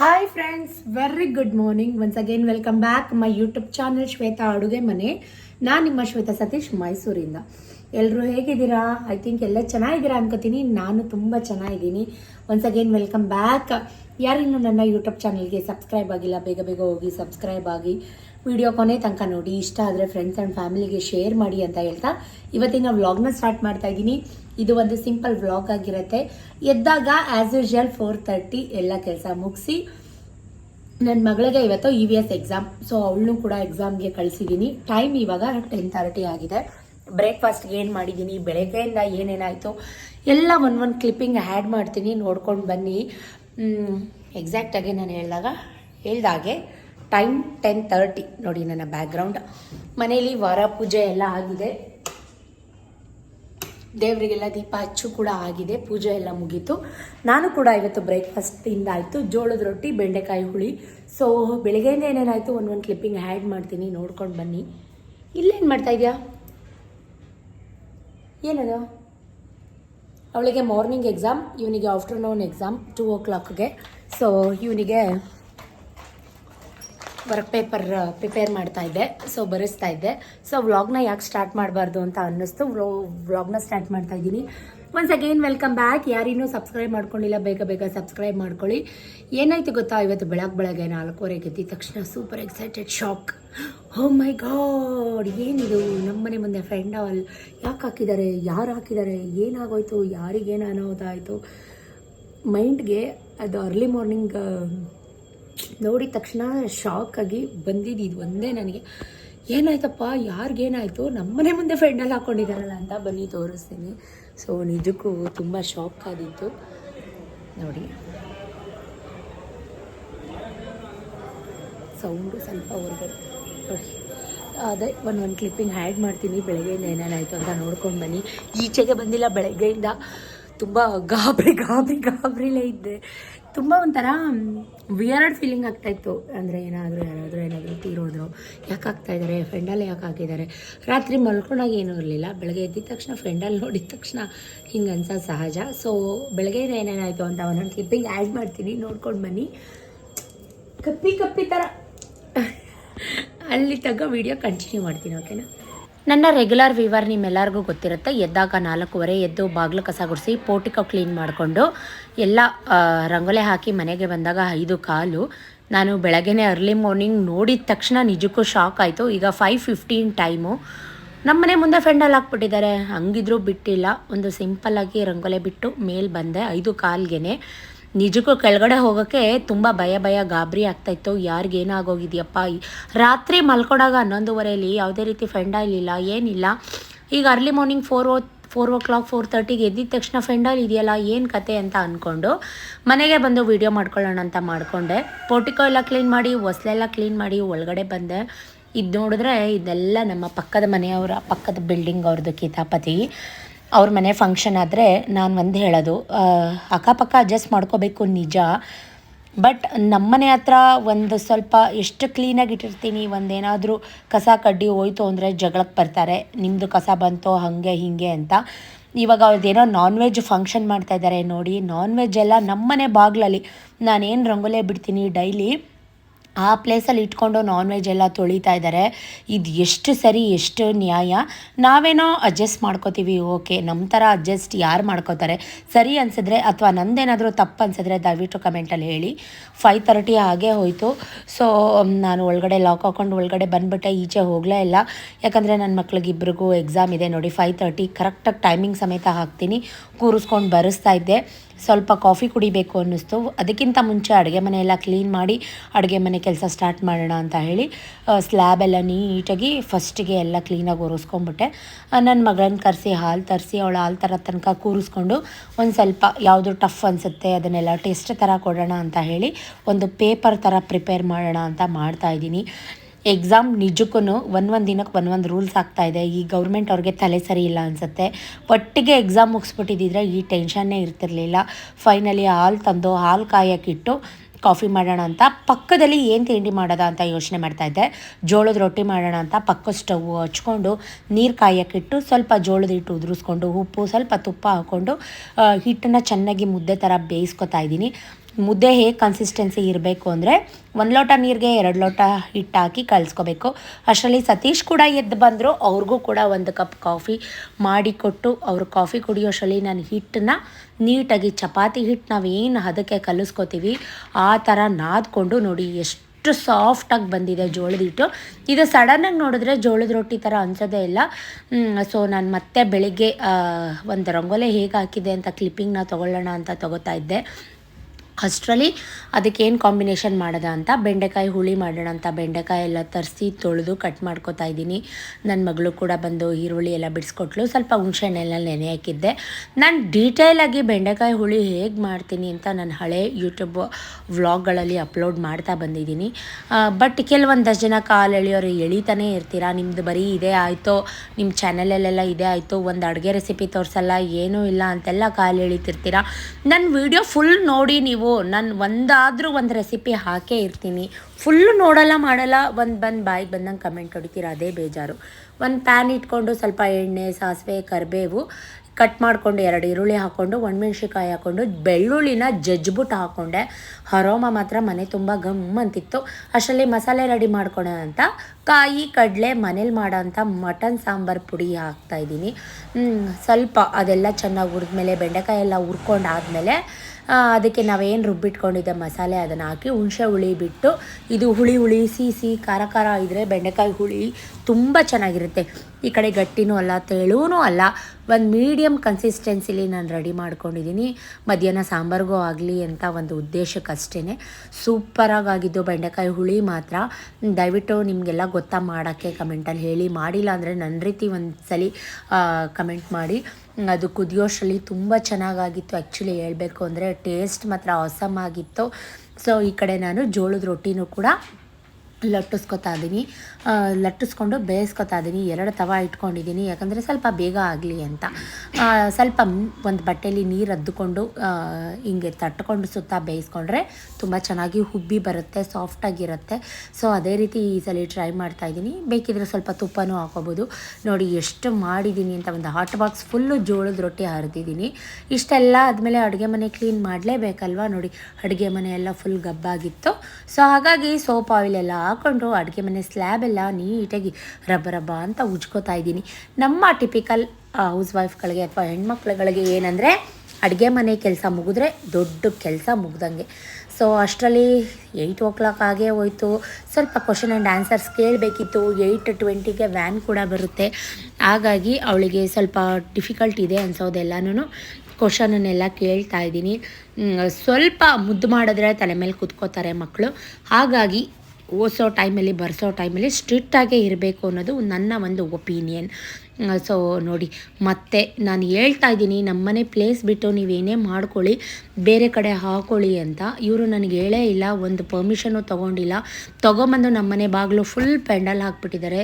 Hi friends very good morning once again welcome back my YouTube channel Shweta ಅಡುಗೆ ಮನೆ ನಾನು ನಿಮ್ಮ ಶ್ವೇತಾ ಸತೀಶ್ ಮೈಸೂರಿಂದ. ಎಲ್ಲರೂ ಹೇಗಿದ್ದೀರಾ? ಐ ಥಿಂಕ್ ಎಲ್ಲ ಚೆನ್ನಾಗಿದ್ದೀರಾ ಅನ್ಕೋತೀನಿ. ನಾನು ತುಂಬ ಚೆನ್ನಾಗಿದ್ದೀನಿ. ಒನ್ಸ್ ಅಗೇನ್ ವೆಲ್ಕಮ್ ಬ್ಯಾಕ್ ಯಾರಿನ್ನೂ ನನ್ನ ಯೂಟ್ಯೂಬ್ ಚಾನಲ್ಗೆ ಸಬ್ಸ್ಕ್ರೈಬ್ ಆಗಿಲ್ಲ, ಬೇಗ ಬೇಗ ಹೋಗಿ ಸಬ್ಸ್ಕ್ರೈಬ್ ಆಗಿ ವಿಡಿಯೋ ಕೊನೆ ತನಕ ನೋಡಿ. ಇಷ್ಟ ಆದರೆ ಫ್ರೆಂಡ್ಸ್ ಆ್ಯಂಡ್ ಫ್ಯಾಮಿಲಿಗೆ ಶೇರ್ ಮಾಡಿ ಅಂತ ಹೇಳ್ತಾ ಇವತ್ತಿನ ವ್ಲಾಗ್ನ ಸ್ಟಾರ್ಟ್ ಮಾಡ್ತಾ ಇದ್ದೀನಿ. ಇದು ಒಂದು ಸಿಂಪಲ್ ವ್ಲಾಗ್ ಆಗಿರುತ್ತೆ. ಎದ್ದಾಗ ಆ್ಯಸ್ ಯೂಶುವಲ್ ಫೋರ್ ತರ್ಟಿ ಎಲ್ಲ ಕೆಲಸ ಮುಗಿಸಿ ನನ್ನ ಮಗಳಿಗೆ ಇವತ್ತು E V S exam so ಅವಳನ್ನು ಕೂಡ ಎಕ್ಸಾಮ್ಗೆ ಕಳಿಸಿದ್ದೀನಿ ಟೈಮ್ ಇವಾಗ ಟೆನ್ ತರ್ಟಿ ಆಗಿದೆ. ಬ್ರೇಕ್ಫಾಸ್ಟ್ಗೆ ಏನು ಮಾಡಿದ್ದೀನಿ ಬೆಳಗ್ಗೆಯಿಂದ ಏನೇನಾಯಿತು? ಎಲ್ಲ ಒಂದು ಒಂದು ಕ್ಲಿಪ್ಪಿಂಗ್ ಆ್ಯಡ್ ಮಾಡ್ತೀನಿ. ನೋಡ್ಕೊಂಡು ಬನ್ನಿ. ಎಕ್ಸಾಕ್ಟಾಗಿ ನಾನು ಹೇಳಿದಾಗ ಹೇಳ್ದಾಗೆ ಟೈಮ್ ಟೆನ್ ತರ್ಟಿ ನೋಡಿ ನನ್ನ ಬ್ಯಾಕ್ಗ್ರೌಂಡ್ ಮನೇಲಿ ವಾರ ಪೂಜೆ ಎಲ್ಲ ಆಗಿದೆ. ದೇವರಿಗೆಲ್ಲ ದೀಪ ಹಚ್ಚು ಕೂಡ ಆಗಿದೆ, ಪೂಜೆ ಎಲ್ಲ ಮುಗೀತು. ನಾನು ಕೂಡ ಇವತ್ತು ಬ್ರೇಕ್ಫಾಸ್ಟಿಂದ ಆಯಿತು. ಜೋಳದ ರೊಟ್ಟಿ, ಬೆಂಡೆಕಾಯಿ ಹುಳಿ. ಸೊ ಬೆಳಗ್ಗೆಯಿಂದ ಏನೇನಾಯಿತು ಒಂದು ಒಂದು ಕ್ಲಿಪ್ಪಿಂಗ್ ಆ್ಯಡ್ ಮಾಡ್ತೀನಿ, ನೋಡ್ಕೊಂಡು ಬನ್ನಿ. ಇಲ್ಲೇನು ಮಾಡ್ತಾ ಇದೆಯಾ? ಏನದು? ಅವಳಿಗೆ ಮಾರ್ನಿಂಗ್ ಎಕ್ಸಾಮ್ ಇವನಿಗೆ ಆಫ್ಟರ್ನೂನ್ ಎಕ್ಸಾಮ್ ಟೂ ಓ ಕ್ಲಾಕ್ಗೆ ಸೊ ಇವನಿಗೆ ವರ್ಕ್ ಪೇಪರ್ ಪ್ರಿಪೇರ್ ಮಾಡ್ತಾ ಇದ್ದೆ. ಸೊ ಬರೆಸ್ತಾ ಇದ್ದೆ. ಸೊ ವ್ಲಾಗ್ನ ಯಾಕೆ ಸ್ಟಾರ್ಟ್ ಮಾಡಬಾರ್ದು ಅಂತ ಅನ್ನಿಸ್ತು. ವ್ಲಾಗ್ನ ಸ್ಟಾರ್ಟ್ ಮಾಡ್ತಾ ಇದ್ದೀನಿ. ಒನ್ಸ್ ಅಗೇನ್ ವೆಲ್ಕಮ್ ಬ್ಯಾಕ್ ಯಾರಿನ್ನೂ ಸಬ್ಸ್ಕ್ರೈಬ್ ಮಾಡ್ಕೊಂಡಿಲ್ಲ, ಬೇಗ ಬೇಗ ಸಬ್ಸ್ಕ್ರೈಬ್ ಮಾಡ್ಕೊಳ್ಳಿ. ಏನಾಯ್ತು ಗೊತ್ತಾ? ಇವತ್ತು ಬೆಳಗ್ಗೆ ಬೆಳಗ್ಗೆ ನಾಲ್ಕೂವರೆಗೆ ಎದ್ದಿದ ತಕ್ಷಣ ಸೂಪರ್ ಎಕ್ಸೈಟೆಡ್ ಶಾಕ್ ಹೋ ಮೈ ಗಾಡ್ ಏನಿದು? ನಮ್ಮನೆ ಮುಂದೆ ಫ್ರೆಂಡ್ ಆಲ್ ಯಾಕೆ ಹಾಕಿದ್ದಾರೆ ಯಾರು ಹಾಕಿದ್ದಾರೆ ಏನಾಗೋಯ್ತು? ಯಾರಿಗೇನು ಅನಾಹುತ ಮೈಂಡ್ಗೆ ಅದು ಅರ್ಲಿ ಮಾರ್ನಿಂಗ್ ನೋಡಿದ ತಕ್ಷಣ ಶಾಕ್ ಆಗಿ ಬಂದಿದ್ದು ಇದು ಒಂದೇ ನನಗೆ. ಏನಾಯ್ತಪ್ಪ? ಯಾರಿಗೇನಾಯಿತು? ನಮ್ಮನೆ ಮುಂದೆ ಫ್ರೆಂಡಲ್ಲಿ ಹಾಕ್ಕೊಂಡಿದ್ದಾರಲ್ಲ ಅಂತ ಬನ್ನಿ ತೋರಿಸ್ತೀನಿ. ಸೊ ನಿಜಕ್ಕೂ ತುಂಬ ಶಾಕ್ ಆದಿತ್ತು ನೋಡಿ. ಸೌಂಡು ಸ್ವಲ್ಪ ಹೊರಗಡೆ ಅದೇ ಒಂದು ಒಂದು ಕ್ಲಿಪ್ಪಿಂಗ್ ಹ್ಯಾಡ್ ಮಾಡ್ತೀನಿ. ಬೆಳಗ್ಗೆಯಿಂದ ಏನೇನಾಯಿತು ಅಂತ ನೋಡ್ಕೊಂಡು ಬನ್ನಿ. ಈಚೆಗೆ ಬಂದಿಲ್ಲ, ಬೆಳಗ್ಗೆಯಿಂದ ತುಂಬ ಗಾಬರಿ ಗಾಬರಿ, ಗಾಬರಿಲೇ ಇದ್ದೆ. ತುಂಬ ಒಂಥರ ವಿಯರ್ಡ್ ಫೀಲಿಂಗ್ ಆಗ್ತಾಯಿತ್ತು ಅಂದರೆ ಏನಾದರೂ, ಯಾರಾದರೂ ಏನಾದರೂ ತೀರೋದ್ರು, ಯಾಕೆ ಆಗ್ತಾ ಇದ್ದಾರೆ ಫ್ರೆಂಡಲ್ಲಿ ಯಾಕೆ ಹಾಕಿದ್ದಾರೆ ರಾತ್ರಿ ಮಲ್ಕೊಂಡಾಗ ಏನೂ ಇರಲಿಲ್ಲ. ಬೆಳಗ್ಗೆ ಎದ್ದಿದ ತಕ್ಷಣ ಫ್ರೆಂಡಲ್ಲಿ ನೋಡಿದ ತಕ್ಷಣ ಹಿಂಗೆ ಅನ್ಸೋದು ಸಹಜ. ಸೊ ಬೆಳಗ್ಗೆ ಏನೇನಾಯಿತು ಅಂತ ಒಂದೊಂದು ಕ್ಲಿಪ್ಪಿಂಗ್ ಆ್ಯಡ್ ಮಾಡ್ತೀನಿ. ನೋಡ್ಕೊಂಡು ಬನ್ನಿ. ಕಪ್ಪಿ ಕಪ್ಪಿ ಥರ ಅಲ್ಲಿ ತಗ ವಿಡಿಯೋ ಕಂಟಿನ್ಯೂ ಮಾಡ್ತೀನಿ ಓಕೆನಾ ನನ್ನ ರೆಗ್ಯುಲರ್ ವಿವರ್ ನಿಮ್ಮೆಲ್ಲರಿಗೂ ಗೊತ್ತಿರುತ್ತೆ. ಎದ್ದಾಗ ನಾಲ್ಕೂವರೆ ಎದ್ದು ಬಾಗಿಲು ಕಸ ಗುಡಿಸಿ ಪೋಟಿಕ ಕ್ಲೀನ್ ಮಾಡಿಕೊಂಡು ಎಲ್ಲ ರಂಗೋಲೆ ಹಾಕಿ ಮನೆಗೆ ಬಂದಾಗ ಐದು ಕಾಲು. ನಾನು ಬೆಳಗ್ಗೆನೇ ಅರ್ಲಿ ಮಾರ್ನಿಂಗ್ ನೋಡಿದ ತಕ್ಷಣ ನಿಜಕ್ಕೂ ಶಾಕ್ ಆಯಿತು. ಈಗ ಫೈವ್ ಫಿಫ್ಟೀನ್ ಟೈಮು ನಮ್ಮ ಮನೆ ಮುಂದೆ ಫೆಂಡಲ್ ಹಾಕ್ಬಿಟ್ಟಿದ್ದಾರೆ. ಹಂಗಿದ್ರೂ ಬಿಟ್ಟಿಲ್ಲ. ಒಂದು ಸಿಂಪಲ್ಲಾಗಿ ರಂಗೋಲೆ ಬಿಟ್ಟು ಮೇಲೆ ಬಂದೆ. ಐದು ಕಾಲ್ಗೆನೆ ನಿಜಕ್ಕೂ ಕೆಳಗಡೆ ಹೋಗೋಕ್ಕೆ ತುಂಬ ಭಯ ಭಯ ಗಾಬರಿ ಆಗ್ತಾಯಿತ್ತು ಯಾರಿಗೇನಾಗೋಗಿದೆಯಪ್ಪ ರಾತ್ರಿ ಮಲ್ಕೊಂಡಾಗ ಹನ್ನೊಂದುವರೆಯಲ್ಲಿ ಯಾವುದೇ ರೀತಿ ಫೆಂಡಾಯಿಲ್ ಇಲ್ಲ ಏನಿಲ್ಲ. ಈಗ early morning four o four o'clock four ತರ್ಟಿಗೆ ಎದ್ದಿದ ತಕ್ಷಣ ಫೆಂಡಾಲ್ ಇದೆಯಲ್ಲ, ಏನು ಕತೆ ಅಂತ ಅಂದ್ಕೊಂಡು ಮನೆಗೆ ಬಂದು ವೀಡಿಯೋ ಮಾಡ್ಕೊಳ್ಳೋಣ ಅಂತ ಮಾಡಿಕೊಂಡೆ. ಪೋಟಿಕೋ ಎಲ್ಲ ಕ್ಲೀನ್ ಮಾಡಿ ಹೊಸ್ಲೆಲ್ಲ ಕ್ಲೀನ್ ಮಾಡಿ ಒಳಗಡೆ ಬಂದೆ. ಇದು ನೋಡಿದ್ರೆ ಇದೆಲ್ಲ ನಮ್ಮ ಪಕ್ಕದ ಮನೆಯವರ, ಪಕ್ಕದ ಬಿಲ್ಡಿಂಗ್ ಅವ್ರದ್ದು ಕಿತಾಪತಿ. ಅವ್ರ ಮನೆ ಫಂಕ್ಷನ್ ಆದರೆ ನಾನು ಒಂದು ಹೇಳೋದು ಅಕ್ಕಪಕ್ಕ ಅಡ್ಜಸ್ಟ್ ಮಾಡ್ಕೋಬೇಕು ನಿಜ ಬಟ್ ನಮ್ಮನೆ ಹತ್ರ ಒಂದು ಸ್ವಲ್ಪ ಎಷ್ಟು ಕ್ಲೀನಾಗಿ ಇಟ್ಟಿರ್ತೀನಿ, ಒಂದೇನಾದರೂ ಕಸ ಕಡ್ಡಿ ಹೋಯ್ತು ಅಂದರೆ ಜಗಳಕ್ಕೆ ಬರ್ತಾರೆ ನಿಮ್ಮದು ಕಸ ಬಂತೋ ಹಾಗೆ ಹೀಗೆ ಅಂತ. ಇವಾಗ ಅವ್ರದ್ದೇನೋ ನಾನ್ ವೆಜ್ ಫಂಕ್ಷನ್ ಮಾಡ್ತಾಯಿದ್ದಾರೆ ನೋಡಿ ನಾನ್ ವೆಜ್ ಎಲ್ಲ ನಮ್ಮನೆ ಬಾಗಿಲಲ್ಲಿ ನಾನೇನು ರಂಗೋಲೆ ಬಿಡ್ತೀನಿ ಡೈಲಿ ಆ ಪ್ಲೇಸಲ್ಲಿ ಇಟ್ಕೊಂಡು ನಾನ್ ವೆಜ್ ಎಲ್ಲ ತೊಳಿತಾ ಇದ್ದಾರೆ. ಇದು ಎಷ್ಟು ಸರಿ, ಎಷ್ಟು ನ್ಯಾಯ? ನಾವೇನೋ ಅಡ್ಜಸ್ಟ್ ಮಾಡ್ಕೋತೀವಿ, ಓಕೆ ನಮ್ಮ ಥರ ಅಡ್ಜಸ್ಟ್ ಯಾರು ಮಾಡ್ಕೋತಾರೆ? ಸರಿ ಅನಿಸಿದ್ರೆ ಅಥವಾ ನಂದೇನಾದರೂ ತಪ್ಪು ಅನಿಸಿದ್ರೆ ದಯವಿಟ್ಟು ಕಮೆಂಟಲ್ಲಿ ಹೇಳಿ. ಫೈವ್ ತರ್ಟಿ ಹಾಗೆ ಹೋಯಿತು. ಸೊ ನಾನು ಒಳಗಡೆ ಲಾಕ್ ಹಾಕೊಂಡು ಒಳಗಡೆ ಬಂದುಬಿಟ್ಟೆ, ಈಚೆ ಹೋಗಲೇ ಇಲ್ಲ. ಯಾಕಂದರೆ ನನ್ನ ಮಕ್ಳಿಗಿಬ್ರಿಗೂ ಎಕ್ಸಾಮ್ ಇದೆ ನೋಡಿ ಫೈವ್ ತರ್ಟಿ ಕರೆಕ್ಟಾಗಿ ಟೈಮಿಂಗ್ ಸಮೇತ ಹಾಕ್ತೀನಿ. ಕೂರಿಸ್ಕೊಂಡು ಬರೆಸ್ತಾ ಇದ್ದೆ. ಸ್ವಲ್ಪ ಕಾಫಿ ಕುಡಿಬೇಕು ಅನ್ನಿಸ್ತು. ಅದಕ್ಕಿಂತ ಮುಂಚೆ ಅಡುಗೆ ಮನೆಯೆಲ್ಲ ಕ್ಲೀನ್ ಮಾಡಿ ಅಡುಗೆ ಮನೆ ಕೆಲಸ ಸ್ಟಾರ್ಟ್ ಮಾಡೋಣ ಅಂತ ಹೇಳಿ ಸ್ಲ್ಯಾಬ್ ಎಲ್ಲ ನೀಟಾಗಿ ಫಸ್ಟಿಗೆ ಎಲ್ಲ ಕ್ಲೀನಾಗಿ ಒರೆಸ್ಕೊಂಬಿಟ್ಟೆ ನನ್ನ ಮಗಳನ್ನ ಕರೆಸಿ ಹಾಲು ತರಿಸಿ, ಅವಳು ಹಾಲು ಥರ ತನಕ ಕೂರಿಸ್ಕೊಂಡು ಒಂದು ಸ್ವಲ್ಪ ಯಾವುದು ಟಫ್ ಅನಿಸುತ್ತೆ ಅದನ್ನೆಲ್ಲ ಟೆಸ್ಟ್ ಥರ ಕೊಡೋಣ ಅಂತ ಹೇಳಿ ಒಂದು ಪೇಪರ್ ಥರ ಪ್ರಿಪೇರ್ ಮಾಡೋಣ ಅಂತ ಮಾಡ್ತಾ ಇದ್ದೀನಿ. ಎಕ್ಸಾಮ್ ನಿಜಕ್ಕೂ ಒಂದೊಂದು ದಿನಕ್ಕೆ ಒಂದೊಂದು ರೂಲ್ಸ್ ಆಗ್ತಾ ಇದೆ. ಈ ಗೌರ್ಮೆಂಟ್ ಅವ್ರಿಗೆ ತಲೆ ಸರಿ ಇಲ್ಲ ಅನಿಸುತ್ತೆ. ಒಟ್ಟಿಗೆ ಎಕ್ಸಾಮ್ ಮುಗಿಸ್ಬಿಟ್ಟಿದ್ದಿದ್ರೆ ಈ ಟೆನ್ಷನ್ನೇ ಇರ್ತಿರ್ಲಿಲ್ಲ. ಫೈನಲಿ ಹಾಲು ತಂದು ಹಾಲು ಕಾಯಕ್ಕಿಟ್ಟು ಕಾಫಿ ಮಾಡೋಣ ಅಂತ ಪಕ್ಕದಲ್ಲಿ ಏನು ತಿಂಡಿ ಮಾಡೋದಾ ಅಂತ ಯೋಚನೆ ಮಾಡ್ತಾ ಇದ್ದೆ. ಜೋಳದ ರೊಟ್ಟಿ ಮಾಡೋಣ ಅಂತ ಪಕ್ಕ ಸ್ಟವ್ ಹಚ್ಕೊಂಡು ನೀರು ಕಾಯಕ್ಕಿಟ್ಟು ಸ್ವಲ್ಪ ಜೋಳದ ಹಿಟ್ಟು ಉದುರಿಸ್ಕೊಂಡು ಉಪ್ಪು ಸ್ವಲ್ಪ ತುಪ್ಪ ಹಾಕ್ಕೊಂಡು ಹಿಟ್ಟನ್ನು ಚೆನ್ನಾಗಿ ಮುದ್ದೆ ಥರ ಬೇಯಿಸ್ಕೊತಾ ಇದ್ದೀನಿ. ಮುದ್ದೆ ಹೇಗೆ ಕನ್ಸಿಸ್ಟೆನ್ಸಿ ಇರಬೇಕು ಅಂದರೆ ಒಂದು ಲೋಟ ನೀರಿಗೆ ಎರಡು ಲೋಟ ಹಿಟ್ಟು ಹಾಕಿ ಅಷ್ಟರಲ್ಲಿ ಸತೀಶ್ ಕೂಡ ಎದ್ದು ಬಂದರು, ಅವ್ರಿಗೂ ಕೂಡ ಒಂದು ಕಪ್ ಕಾಫಿ ಮಾಡಿಕೊಟ್ಟು ಅವರು ಕಾಫಿ ಕುಡಿಯೋಷ್ಟರಲ್ಲಿ ನಾನು ಹಿಟ್ಟನ್ನ ನೀಟಾಗಿ, ಚಪಾತಿ ಹಿಟ್ಟು ನಾವೇನು ಅದಕ್ಕೆ ಕಲಿಸ್ಕೋತೀವಿ, ಆ ಥರ ನಾದ್ಕೊಂಡು ನೋಡಿ ಎಷ್ಟು ಅಷ್ಟು ಸಾಫ್ಟಾಗಿ ಬಂದಿದೆ ಜೋಳದ ಹಿಟ್ಟು. ಇದು ಸಡನ್ನಾಗಿ ನೋಡಿದ್ರೆ ಜೋಳದ ರೊಟ್ಟಿ ಥರ ಅನ್ಸೋದೇ ಇಲ್ಲ. ಸೊ ನಾನು ಮತ್ತೆ ಬೆಳಿಗ್ಗೆ ಒಂದು ರಂಗೋಲೆ ಹೇಗೆ ಹಾಕಿದೆ ಅಂತ ಕ್ಲಿಪ್ಪಿಂಗ್ನ ತೊಗೊಳ್ಳೋಣ ಅಂತ ತೊಗೋತಾ ಇದ್ದೆ. ಅಷ್ಟರಲ್ಲಿ ಅದಕ್ಕೇನು ಕಾಂಬಿನೇಷನ್ ಮಾಡೋದ ಅಂತ? ಬೆಂಡೆಕಾಯಿ ಹುಳಿ ಮಾಡೋಣ ಅಂತ. ಬೆಂಡೆಕಾಯಿ ಎಲ್ಲ ತರಿಸಿ ತೊಳೆದು ಕಟ್ ಮಾಡ್ಕೋತಾ ಇದ್ದೀನಿ. ನನ್ನ ಮಗಳು ಕೂಡ ಬಂದು ಈರುಳ್ಳಿ ಎಲ್ಲ ಬಿಡಿಸ್ಕೊಟ್ಲು. ಸ್ವಲ್ಪ ಹುಣಸೆಹಣ್ಣೆಲ್ಲ ನೆನೆ ಹಾಕಿದ್ದೆ. ನಾನು ಡೀಟೇಲಾಗಿ ಬೆಂಡೆಕಾಯಿ ಹುಳಿ ಹೇಗೆ ಮಾಡ್ತೀನಿ ಅಂತ ನಾನು ಹಳೆ ಯೂಟ್ಯೂಬ್ ವ್ಲಾಗ್ಗಳಲ್ಲಿ ಅಪ್ಲೋಡ್ ಮಾಡ್ತಾ ಬಂದಿದ್ದೀನಿ. ಬಟ್ ಕೆಲವೊಂದಷ್ಟು ಜನ ಕಾಲು ಎಳೆಯೋರು ಎಳಿತಾನೇ ಇರ್ತೀರಾ? ನಿಮ್ಮದು ಬರೀ ಇದೇ ಆಯಿತು? ನಿಮ್ಮ ಚಾನಲಲ್ಲೆಲ್ಲ ಇದೇ ಆಯಿತು? ಒಂದು ಅಡುಗೆ ರೆಸಿಪಿ ತೋರಿಸಲ್ಲ? ಏನೂ ಇಲ್ಲ ಅಂತೆಲ್ಲ ಕಾಲು ಎಳಿತಿರ್ತೀರಾ? ನನ್ನ ವಿಡಿಯೋ ಫುಲ್ ನೋಡಿ ನೀವು ನಾನು ಒಂದಾದರೂ ಒಂದು ರೆಸಿಪಿ ಹಾಕೇ ಇರ್ತೀನಿ. ಫುಲ್ಲು ನೋಡಲ್ಲ ಮಾಡಲ್ಲ, ಒಂದು ಬಂದು ಬಾಯಿಗೆ ಬಂದಂಗೆ ಕಮೆಂಟ್ ಹೊಡಿತೀರ, ಅದೇ ಬೇಜಾರು. ಒಂದು ಪ್ಯಾನ್ ಇಟ್ಕೊಂಡು ಸ್ವಲ್ಪ ಎಣ್ಣೆ, ಸಾಸಿವೆ, ಕರಿಬೇವು ಕಟ್ ಮಾಡಿಕೊಂಡು ಎರಡು ಈರುಳ್ಳಿ ಹಾಕ್ಕೊಂಡು ಒಣಮೆಣ್ಸಿಕಾಯಿ ಹಾಕ್ಕೊಂಡು ಬೆಳ್ಳುಳ್ಳಿನ ಜಜ್ಬಿಟ್ಟು ಹಾಕ್ಕೊಂಡೆ ಹರೋಮ ಮಾತ್ರ ಮನೆ ತುಂಬ ಗಮ್ ಅಂತಿತ್ತು. ಅಷ್ಟರಲ್ಲಿ ಮಸಾಲೆ ರೆಡಿ ಮಾಡ್ಕೊಳೋಣ ಅಂತ, ಕಾಯಿ, ಕಡಲೆ, ಮನೇಲಿ ಮಾಡೋಂಥ ಮಟನ್, ಸಾಂಬಾರು ಪುಡಿ ಹಾಕ್ತಾಯಿದ್ದೀನಿ ಸ್ವಲ್ಪ ಅದೆಲ್ಲ ಚೆನ್ನಾಗಿ ಹುರಿದ್ಮೇಲೆ ಬೆಂಡೆಕಾಯಿ ಎಲ್ಲ ಹುರ್ಕೊಂಡು ಆದಮೇಲೆ ಅದಕ್ಕೆ ನಾವೇನು ರುಬ್ಬಿಟ್ಕೊಂಡಿದ್ದೆ ಮಸಾಲೆ ಅದನ್ನು ಹಾಕಿ ಹುಣಸೆ ಹುಳಿ ಬಿಟ್ಟು ಇದು ಹುಳಿ ಹುಳಿ, ಸಿಹಿ ಖಾರ ಖಾರ ಇದ್ದರೆ ಬೆಂಡೆಕಾಯಿ ಹುಳಿ ತುಂಬ ಚೆನ್ನಾಗಿರುತ್ತೆ. ಈ ಕಡೆ ಗಟ್ಟಿನೂ ಅಲ್ಲ ತೆಳೂ ಅಲ್ಲ. ಒಂದು ಮೀಡಿಯಮ್ ಕನ್ಸಿಸ್ಟೆನ್ಸಿಲಿ ನಾನು ರೆಡಿ ಮಾಡ್ಕೊಂಡಿದ್ದೀನಿ ಮಧ್ಯಾಹ್ನ ಸಾಂಬಾರಿಗೂ ಆಗಲಿ ಅಂತ ಒಂದು ಉದ್ದೇಶಕ್ಕಷ್ಟೇ ಸೂಪರಾಗಿ ಆಗಿದ್ದು ಬೆಂಡೆಕಾಯಿ ಹುಳಿ ಮಾತ್ರ. ದಯವಿಟ್ಟು ನಿಮಗೆಲ್ಲ ಗೊತ್ತಾ ಮಾಡೋಕ್ಕೆ ಕಮೆಂಟಲ್ಲಿ ಹೇಳಿ. ಮಾಡಿಲ್ಲ ಅಂದರೆ ನನ್ನ ರೀತಿ ಒಂದು ಸಲ ಕಮೆಂಟ್ ಮಾಡಿ. ಅದು ಕುದಿಯೋಷ್ಟರಲ್ಲಿ ತುಂಬ ಚೆನ್ನಾಗಾಗಿತ್ತು. ಆ್ಯಕ್ಚುಲಿ ಹೇಳಬೇಕು ಅಂದರೆ ಟೇಸ್ಟ್ ಮಾತ್ರ ಆಸಮ್ ಆಗಿತ್ತು. ಸೊ ಈ ಕಡೆ ನಾನು ಜೋಳದ ರೊಟ್ಟಿನೂ ಕೂಡ ಲಟ್ಟಿಸ್ಕೊತಾ ಇದ್ದೀನಿ ಲಟ್ಟಿಸ್ಕೊಂಡು ಬೇಯಿಸ್ಕೊತಾ ಇದ್ದೀನಿ ಎರಡು ತವ ಇಟ್ಕೊಂಡಿದ್ದೀನಿ ಯಾಕಂದರೆ ಸ್ವಲ್ಪ ಬೇಗ ಆಗಲಿ ಅಂತ. ಸ್ವಲ್ಪ ಒಂದು ಬಟ್ಟೆಯಲ್ಲಿ ನೀರು ಅದ್ದುಕೊಂಡು ಹಿಂಗೆ ತಟ್ಕೊಂಡು ಸುತ್ತ ಬೇಯಿಸ್ಕೊಂಡ್ರೆ ತುಂಬ ಚೆನ್ನಾಗಿ ಹುಬ್ಬಿ ಬರುತ್ತೆ ಸಾಫ್ಟಾಗಿರುತ್ತೆ ಸೊ ಅದೇ ರೀತಿ ಈ ಸಲ ಟ್ರೈ ಮಾಡ್ತಾ ಇದ್ದೀನಿ ಬೇಕಿದ್ರೆ ಸ್ವಲ್ಪ ತುಪ್ಪನೂ ಹಾಕೋಬೋದು. ನೋಡಿ, ಎಷ್ಟು ಮಾಡಿದ್ದೀನಿ ಅಂತ ಒಂದು ಹಾಟ್ ಬಾಕ್ಸ್ ಫುಲ್ಲು ಜೋಳದ ರೊಟ್ಟಿ ಹರಿದಿದ್ದೀನಿ ಇಷ್ಟೆಲ್ಲ ಆದಮೇಲೆ ಅಡುಗೆ ಮನೆ ಕ್ಲೀನ್ ಮಾಡಲೇಬೇಕಲ್ವಾ? ನೋಡಿ, ಅಡುಗೆ ಮನೆ ಎಲ್ಲ ಫುಲ್ ಗಬ್ಬಾಗಿತ್ತು. ಸೊ ಹಾಗಾಗಿ ಸೋಪ್ ಆಯಿಲ್ ಎಲ್ಲ ಹಾಕ್ಕೊಂಡು ಅಡುಗೆ ಮನೆ ಸ್ಲ್ಯಾಬ್ ಎಲ್ಲ ನೀಟಾಗಿ ರಬ್ಬ ರಬ್ಬ ಅಂತ ಉಜ್ಕೋತಾ ಇದ್ದೀನಿ. ನಮ್ಮ ಟಿಪಿಕಲ್ ಹೌಸ್ ವೈಫ್ಗಳಿಗೆ ಅಥವಾ ಹೆಣ್ಮಕ್ಳುಗಳಿಗೆ ಏನಂದರೆ, ಅಡುಗೆ ಮನೆ ಕೆಲಸ ಮುಗಿದ್ರೆ ದೊಡ್ಡ ಕೆಲಸ ಮುಗ್ದಂಗೆ. ಸೊ ಅಷ್ಟರಲ್ಲಿ ಏಯ್ಟ್ ಓ ಕ್ಲಾಕ್ ಆಗೇ ಹೋಯ್ತು. ಸ್ವಲ್ಪ ಕ್ವಶನ್ ಆ್ಯಂಡ್ ಆನ್ಸರ್ಸ್ ಕೇಳಬೇಕಿತ್ತು. ಏಯ್ಟ್ ಟ್ವೆಂಟಿಗೆ ವ್ಯಾನ್ ಕೂಡ ಬರುತ್ತೆ. ಹಾಗಾಗಿ ಅವಳಿಗೆ ಸ್ವಲ್ಪ ಡಿಫಿಕಲ್ಟ್ ಇದೆ ಅನ್ಸೋದೆಲ್ಲನೂ ಕ್ವಶನನ್ನೆಲ್ಲ ಕೇಳ್ತಾ ಇದ್ದೀನಿ. ಸ್ವಲ್ಪ ಮುದ್ದು ಮಾಡಿದ್ರೆ ತಲೆ ಮೇಲೆ ಕೂತ್ಕೋತಾರೆ ಮಕ್ಕಳು ಹಾಗಾಗಿ ಓದಿಸೋ ಟೈಮಲ್ಲಿ ಬರ್ಸೋ ಟೈಮಲ್ಲಿ ಸ್ಟ್ರಿಕ್ಟಾಗೇ ಇರಬೇಕು ಅನ್ನೋದು ನನ್ನ ಒಂದು ಒಪಿನಿಯನ್ ಸೊ ನೋಡಿ, ಮತ್ತೆ ನಾನು ಹೇಳ್ತಾ ಇದ್ದೀನಿ, ನಮ್ಮನೆ ಪ್ಲೇಸ್ ಬಿಟ್ಟು ನೀವೇನೇ ಮಾಡ್ಕೊಳ್ಳಿ, ಬೇರೆ ಕಡೆ ಹಾಕೊಳ್ಳಿ ಅಂತ. ಇವರು ನನಗೆ ಹೇಳೇ ಇಲ್ಲ, ಒಂದು ಪರ್ಮಿಷನು ತೊಗೊಂಡಿಲ್ಲ. ತೊಗೊಂಬಂದು ನಮ್ಮನೆ ಬಾಗಿಲು ಫುಲ್ ಪೆಂಡಲ್ ಹಾಕ್ಬಿಟ್ಟಿದ್ದಾರೆ.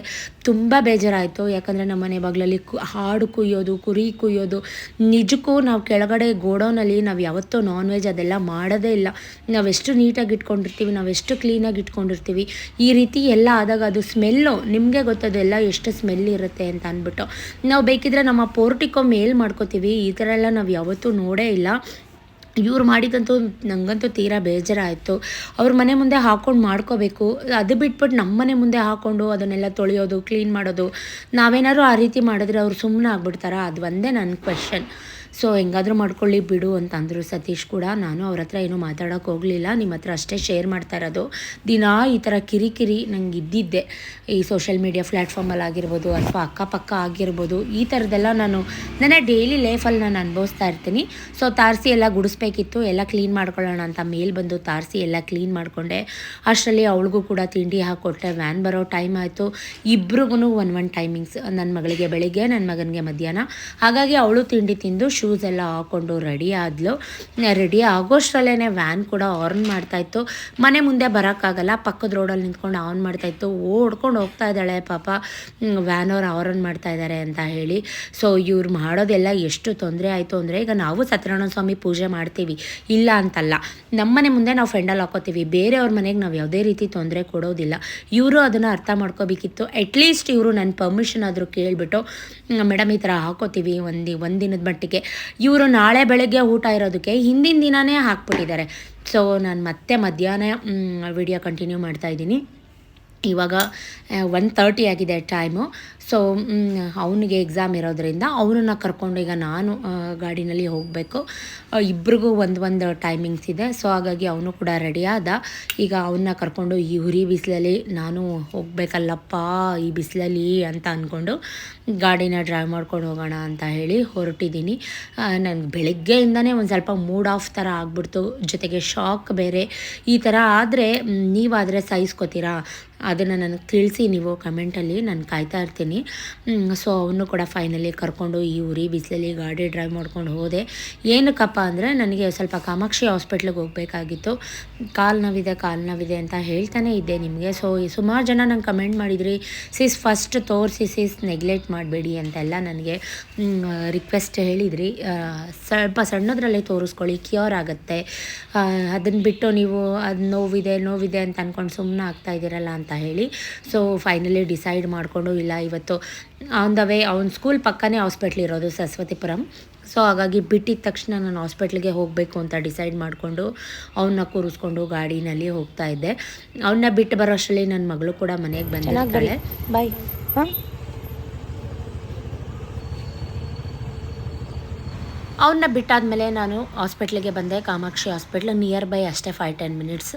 ತುಂಬ ಬೇಜಾರಾಯಿತು, ಯಾಕಂದರೆ ನಮ್ಮನೆ ಬಾಗಿಲಲ್ಲಿ ಹಾಡು ಕುಯ್ಯೋದು, ಕುರಿ ಕುಯ್ಯೋದು, ನಿಜಕ್ಕೂ ನಾವು ಕೆಳಗಡೆ ಗೋಡೌನಲ್ಲಿ ನಾವು ಯಾವತ್ತೂ ನಾನ್ ವೆಜ್ ಅದೆಲ್ಲ ಮಾಡೋದೇ ಇಲ್ಲ. ನಾವೆಷ್ಟು ನೀಟಾಗಿ ಇಟ್ಕೊಂಡಿರ್ತೀವಿ ನಾವೆಷ್ಟು ಕ್ಲೀನಾಗಿ ಇಟ್ಕೊಂಡಿರ್ತೀವಿ, ಈ ರೀತಿ ಎಲ್ಲ ಆದಾಗ ಅದು ಸ್ಮೆಲ್ಲು ನಿಮಗೆ ಗೊತ್ತದೆಲ್ಲ ಎಷ್ಟು ಸ್ಮೆಲ್ ಇರುತ್ತೆ ಅಂತ ಅಂದ್ಬಿಟ್ಟು. ನಾವು ಬೇಕಿದ್ರೆ ನಮ್ಮ ಪೋರ್ಟಿಕೋ ಮೇಲ್ ಮಾಡ್ಕೋತೀವಿ. ಈ ಥರ ಎಲ್ಲ ನಾವು ಯಾವತ್ತೂ ನೋಡೇ ಇಲ್ಲ. ಇವ್ರು ಮಾಡಿದಂತೂ ನನಗಂತೂ ತೀರಾ ಬೇಜಾರಾಯಿತು. ಅವ್ರ ಮನೆ ಮುಂದೆ ಹಾಕೊಂಡು ಮಾಡ್ಕೋಬೇಕು. ಅದು ಬಿಟ್ಬಿಟ್ಟು ನಮ್ಮ ಮನೆ ಮುಂದೆ ಹಾಕ್ಕೊಂಡು ಅದನ್ನೆಲ್ಲ ತೊಳೆಯೋದು, ಕ್ಲೀನ್ ಮಾಡೋದು, ನಾವೇನಾದ್ರು ಆ ರೀತಿ ಮಾಡಿದ್ರೆ ಅವ್ರು ಸುಮ್ಮನೆ ಆಗ್ಬಿಡ್ತಾರಾ? ಅದು ಒಂದೇ ನನ್ನ ಕ್ವೆಶನ್ ಸೊ ಹೆಂಗಾದರೂ ಮಾಡ್ಕೊಳ್ಳಿ ಬಿಡು ಅಂತ ಅಂದರು ಸತೀಶ್ ಕೂಡ. ನಾನು ಅವ್ರ ಹತ್ರ ಏನೂ ಮಾತಾಡೋಕೆ ಹೋಗಲಿಲ್ಲ. ನಿಮ್ಮ ಹತ್ರ ಅಷ್ಟೇ ಶೇರ್ ಮಾಡ್ತಾ ಇರೋದು. ದಿನ ಈ ಥರ ಕಿರಿಕಿರಿ ನಂಗೆ ಇದ್ದಿದ್ದೆ. ಈ ಸೋಷಿಯಲ್ ಮೀಡಿಯಾ ಪ್ಲ್ಯಾಟ್ಫಾರ್ಮಲ್ಲಿ ಆಗಿರ್ಬೋದು ಅಥವಾ ಅಕ್ಕಪಕ್ಕ ಆಗಿರ್ಬೋದು, ಈ ಥರದ್ದೆಲ್ಲ ನಾನು ನನ್ನ ಡೈಲಿ ಲೈಫಲ್ಲಿ ನಾನು ಅನುಭವಿಸ್ತಾ ಇರ್ತೀನಿ. ಸೊ ತಾರಸಿ ಎಲ್ಲ ಗುಡಿಸ್ಬೇಕಿತ್ತು. ಎಲ್ಲ ಕ್ಲೀನ್ ಮಾಡ್ಕೊಳ್ಳೋಣ ಅಂತ ಮೇಲ್ ಬಂದು ತಾರಸಿ ಎಲ್ಲ ಕ್ಲೀನ್ ಮಾಡಿಕೊಂಡೆ. ಅಷ್ಟರಲ್ಲಿ ಅವಳಿಗೂ ಕೂಡ ತಿಂಡಿ ಹಾಕ್ಕೊಟ್ಟೆ ವ್ಯಾನ್ ಬರೋ ಟೈಮ್ ಆಯಿತು. ಇಬ್ರಿಗೂ ಒನ್ ಒನ್ ಟೈಮಿಂಗ್ಸ್ ನನ್ನ ಮಗಳಿಗೆ ಬೆಳಿಗ್ಗೆ ನನ್ನ ಮಗನಿಗೆ ಮಧ್ಯಾಹ್ನ. ಹಾಗಾಗಿ ಅವಳು ತಿಂಡಿ ತಿಂದು ಶೂ ಶೂಸ್ ಎಲ್ಲ ಹಾಕ್ಕೊಂಡು ರೆಡಿ ಆದ್ಲು. ರೆಡಿ ಆಗೋಷ್ಟರಲ್ಲೇ ವ್ಯಾನ್ ಕೂಡ ಆರ್ನ್ ಮಾಡ್ತಾಯಿತ್ತು ಮನೆ ಮುಂದೆ ಬರೋಕ್ಕಾಗಲ್ಲ, ಪಕ್ಕದ ರೋಡಲ್ಲಿ ನಿಂತ್ಕೊಂಡು ಆನ್ ಮಾಡ್ತಾಯಿತ್ತು ಓಡ್ಕೊಂಡು ಹೋಗ್ತಾ ಇದ್ದಾಳೆ ಪಾಪ. ವ್ಯಾನ್ ಅವ್ರು ಆರ್ನ್ ಮಾಡ್ತಾ ಇದ್ದಾರೆ ಅಂತ ಹೇಳಿ. ಸೊ ಇವ್ರು ಮಾಡೋದೆಲ್ಲ ಎಷ್ಟು ತೊಂದರೆ ಆಯಿತು ಅಂದರೆ, ಈಗ ನಾವು ಸತ್ಯನಾರಾಯಣ ಸ್ವಾಮಿ ಪೂಜೆ ಮಾಡ್ತೀವಿ, ಇಲ್ಲ ಅಂತಲ್ಲ. ನಮ್ಮನೆ ಮುಂದೆ ನಾವು ಫ್ರೆಂಡಲ್ಲಿ ಹಾಕೋತೀವಿ. ಬೇರೆಯವ್ರ ಮನೆಗೆ ನಾವು ಯಾವುದೇ ರೀತಿ ತೊಂದರೆ ಕೊಡೋದಿಲ್ಲ. ಇವರು ಅದನ್ನು ಅರ್ಥ ಮಾಡ್ಕೋಬೇಕಿತ್ತು. ಅಟ್ಲೀಸ್ಟ್ ಇವರು ನನ್ನ ಪರ್ಮಿಷನ್ ಆದರೂ ಕೇಳಿಬಿಟ್ಟು ಮೇಡಮ್ ಈ ಥರ ಹಾಕೋತೀವಿ, ಒಂದು, ಒಂದಿನದ ಮಟ್ಟಿಗೆ. ಇವರು ನಾಳೆ ಬೆಳಗ್ಗೆ ಊಟ ಇರೋದಕ್ಕೆ ಹಿಂದಿನ ದಿನವೇ ಹಾಕ್ಬಿಟ್ಟಿದ್ದಾರೆ. ಸೊ ನಾನು ಮತ್ತೆ ಮಧ್ಯಾಹ್ನ ವಿಡಿಯೋ ಕಂಟಿನ್ಯೂ ಮಾಡ್ತಾ ಇದ್ದೀನಿ. ಇವಾಗ ಒನ್ ತರ್ಟಿ ಆಗಿದೆ ಟೈಮು ಸೊ ಅವನಿಗೆ ಎಕ್ಸಾಮ್ ಇರೋದ್ರಿಂದ ಅವನನ್ನು ಕರ್ಕೊಂಡು ಈಗ ನಾನು ಗಾಡಿನಲ್ಲಿ ಹೋಗಬೇಕು. ಇಬ್ರಿಗೂ ಒಂದು ಒಂದು ಟೈಮಿಂಗ್ಸ್ ಇದೆ. ಸೊ ಹಾಗಾಗಿ ಅವನು ಕೂಡ ರೆಡಿ ಈಗ ಅವನ್ನ ಕರ್ಕೊಂಡು ಈ ಹುರಿ ಬಿಸಿಲಲ್ಲಿ ನಾನು ಹೋಗಬೇಕಲ್ಲಪ್ಪ, ಈ ಬಿಸಿಲಲ್ಲಿ ಅಂತ ಅಂದ್ಕೊಂಡು ಗಾಡಿನ ಡ್ರೈವ್ ಮಾಡ್ಕೊಂಡು ಹೋಗೋಣ ಅಂತ ಹೇಳಿ ಹೊರಟಿದ್ದೀನಿ. ನನಗೆ ಬೆಳಗ್ಗೆಯಿಂದನೇ ಒಂದು ಸ್ವಲ್ಪ ಮೂಡ್ ಆಫ್ ಥರ ಆಗ್ಬಿಡ್ತು. ಜೊತೆಗೆ ಶಾಕ್ ಬೇರೆ. ಈ ಥರ ಆದರೆ ನೀವಾದರೆ ಸಹಿಸ್ಕೋತೀರಾ ಅದನ್ನು ನನಗೆ ತಿಳಿಸಿ ನೀವು ಕಮೆಂಟಲ್ಲಿ ನಾನು ಕಾಯ್ತಾ ಇರ್ತೀನಿ. ಸೊ ಅವನು ಕೂಡ ಫೈನಲಿ ಕರ್ಕೊಂಡು ಈ ಉರಿ ಬಿಸಿಲಲ್ಲಿ ಗಾಡಿ ಡ್ರೈವ್ ಮಾಡ್ಕೊಂಡು ಹೋದೆ. ಏನಕ್ಕಪ್ಪ ಅಂದರೆ ನನಗೆ ಸ್ವಲ್ಪ ಕಾಮಾಕ್ಷಿ ಹಾಸ್ಪಿಟ್ಲಿಗೆ ಹೋಗಬೇಕಾಗಿತ್ತು. ಕಾಲು ನೋವಿದೆ ಕಾಲು ನೋವಿದೆ ಅಂತ ಹೇಳ್ತಾನೆ ಇದ್ದೆ ನಿಮಗೆ. ಸೊ ಸುಮಾರು ಜನ ನಂಗೆ ಕಮೆಂಟ್ ಮಾಡಿದ್ರಿ ಸಿಸ್ ಫಸ್ಟ್ ತೋರಿಸಿ ಸಿಸ್ ನೆಗ್ಲೆಕ್ಟ್ ಮಾಡಬೇಡಿ ಅಂತೆಲ್ಲ ನನಗೆ ರಿಕ್ವೆಸ್ಟ್ ಹೇಳಿದ್ರಿ. ಸ್ವಲ್ಪ ಸಣ್ಣದ್ರಲ್ಲೇ ತೋರಿಸ್ಕೊಳ್ಳಿ ಕ್ಯೂರ್ ಆಗುತ್ತೆ. ಅದನ್ನು ಬಿಟ್ಟು ನೀವು ಅದು ನೋವಿದೆ ನೋವಿದೆ ಅಂತ ಅಂದ್ಕೊಂಡು ಸುಮ್ಮನೆ ಆಗ್ತಾ ಇದ್ದೀರಲ್ಲ ಅಂತ ಹೇಳಿ ಸೊ ಫೈನಲಿ ಡಿಸೈಡ್ ಮಾಡಿಕೊಂಡು, ಇಲ್ಲ, ಇವತ್ತು ಆನ್ ದ ವೇ ಅವ್ನ ಸ್ಕೂಲ್ ಪಕ್ಕನೇ ಹಾಸ್ಪಿಟ್ಲ್ ಇರೋದು ಸರಸ್ವತಿಪುರಂ. ಸೊ ಹಾಗಾಗಿ ಬಿಟ್ಟಿದ ತಕ್ಷಣ ನಾನು ಹಾಸ್ಪಿಟ್ಲಿಗೆ ಹೋಗಬೇಕು ಅಂತ ಡಿಸೈಡ್ ಮಾಡಿಕೊಂಡು ಅವನ್ನ ಕೂರಿಸ್ಕೊಂಡು ಗಾಡಿನಲ್ಲಿ ಹೋಗ್ತಾ ಇದ್ದೆ. ಅವನ್ನ ಬಿಟ್ಟು ಬರೋಷ್ಟರಲ್ಲಿ ನನ್ನ ಮಗಳು ಕೂಡ ಮನೆಗೆ ಬಂದಿದ್ದಾಳೆ ಬಾಯ್ ಹಾಂ? ಅವನ್ನ ಬಿಟ್ಟಾದಮೇಲೆ ನಾನು ಹಾಸ್ಪಿಟ್ಲಿಗೆ ಬಂದೆ, ಕಾಮಾಕ್ಷಿ ಹಾಸ್ಪಿಟ್ಲ್ ನಿಯರ್ ಬೈ ಅಷ್ಟೇ ಫೈವ್ ಟೆನ್ ಮಿನಿಟ್ಸ್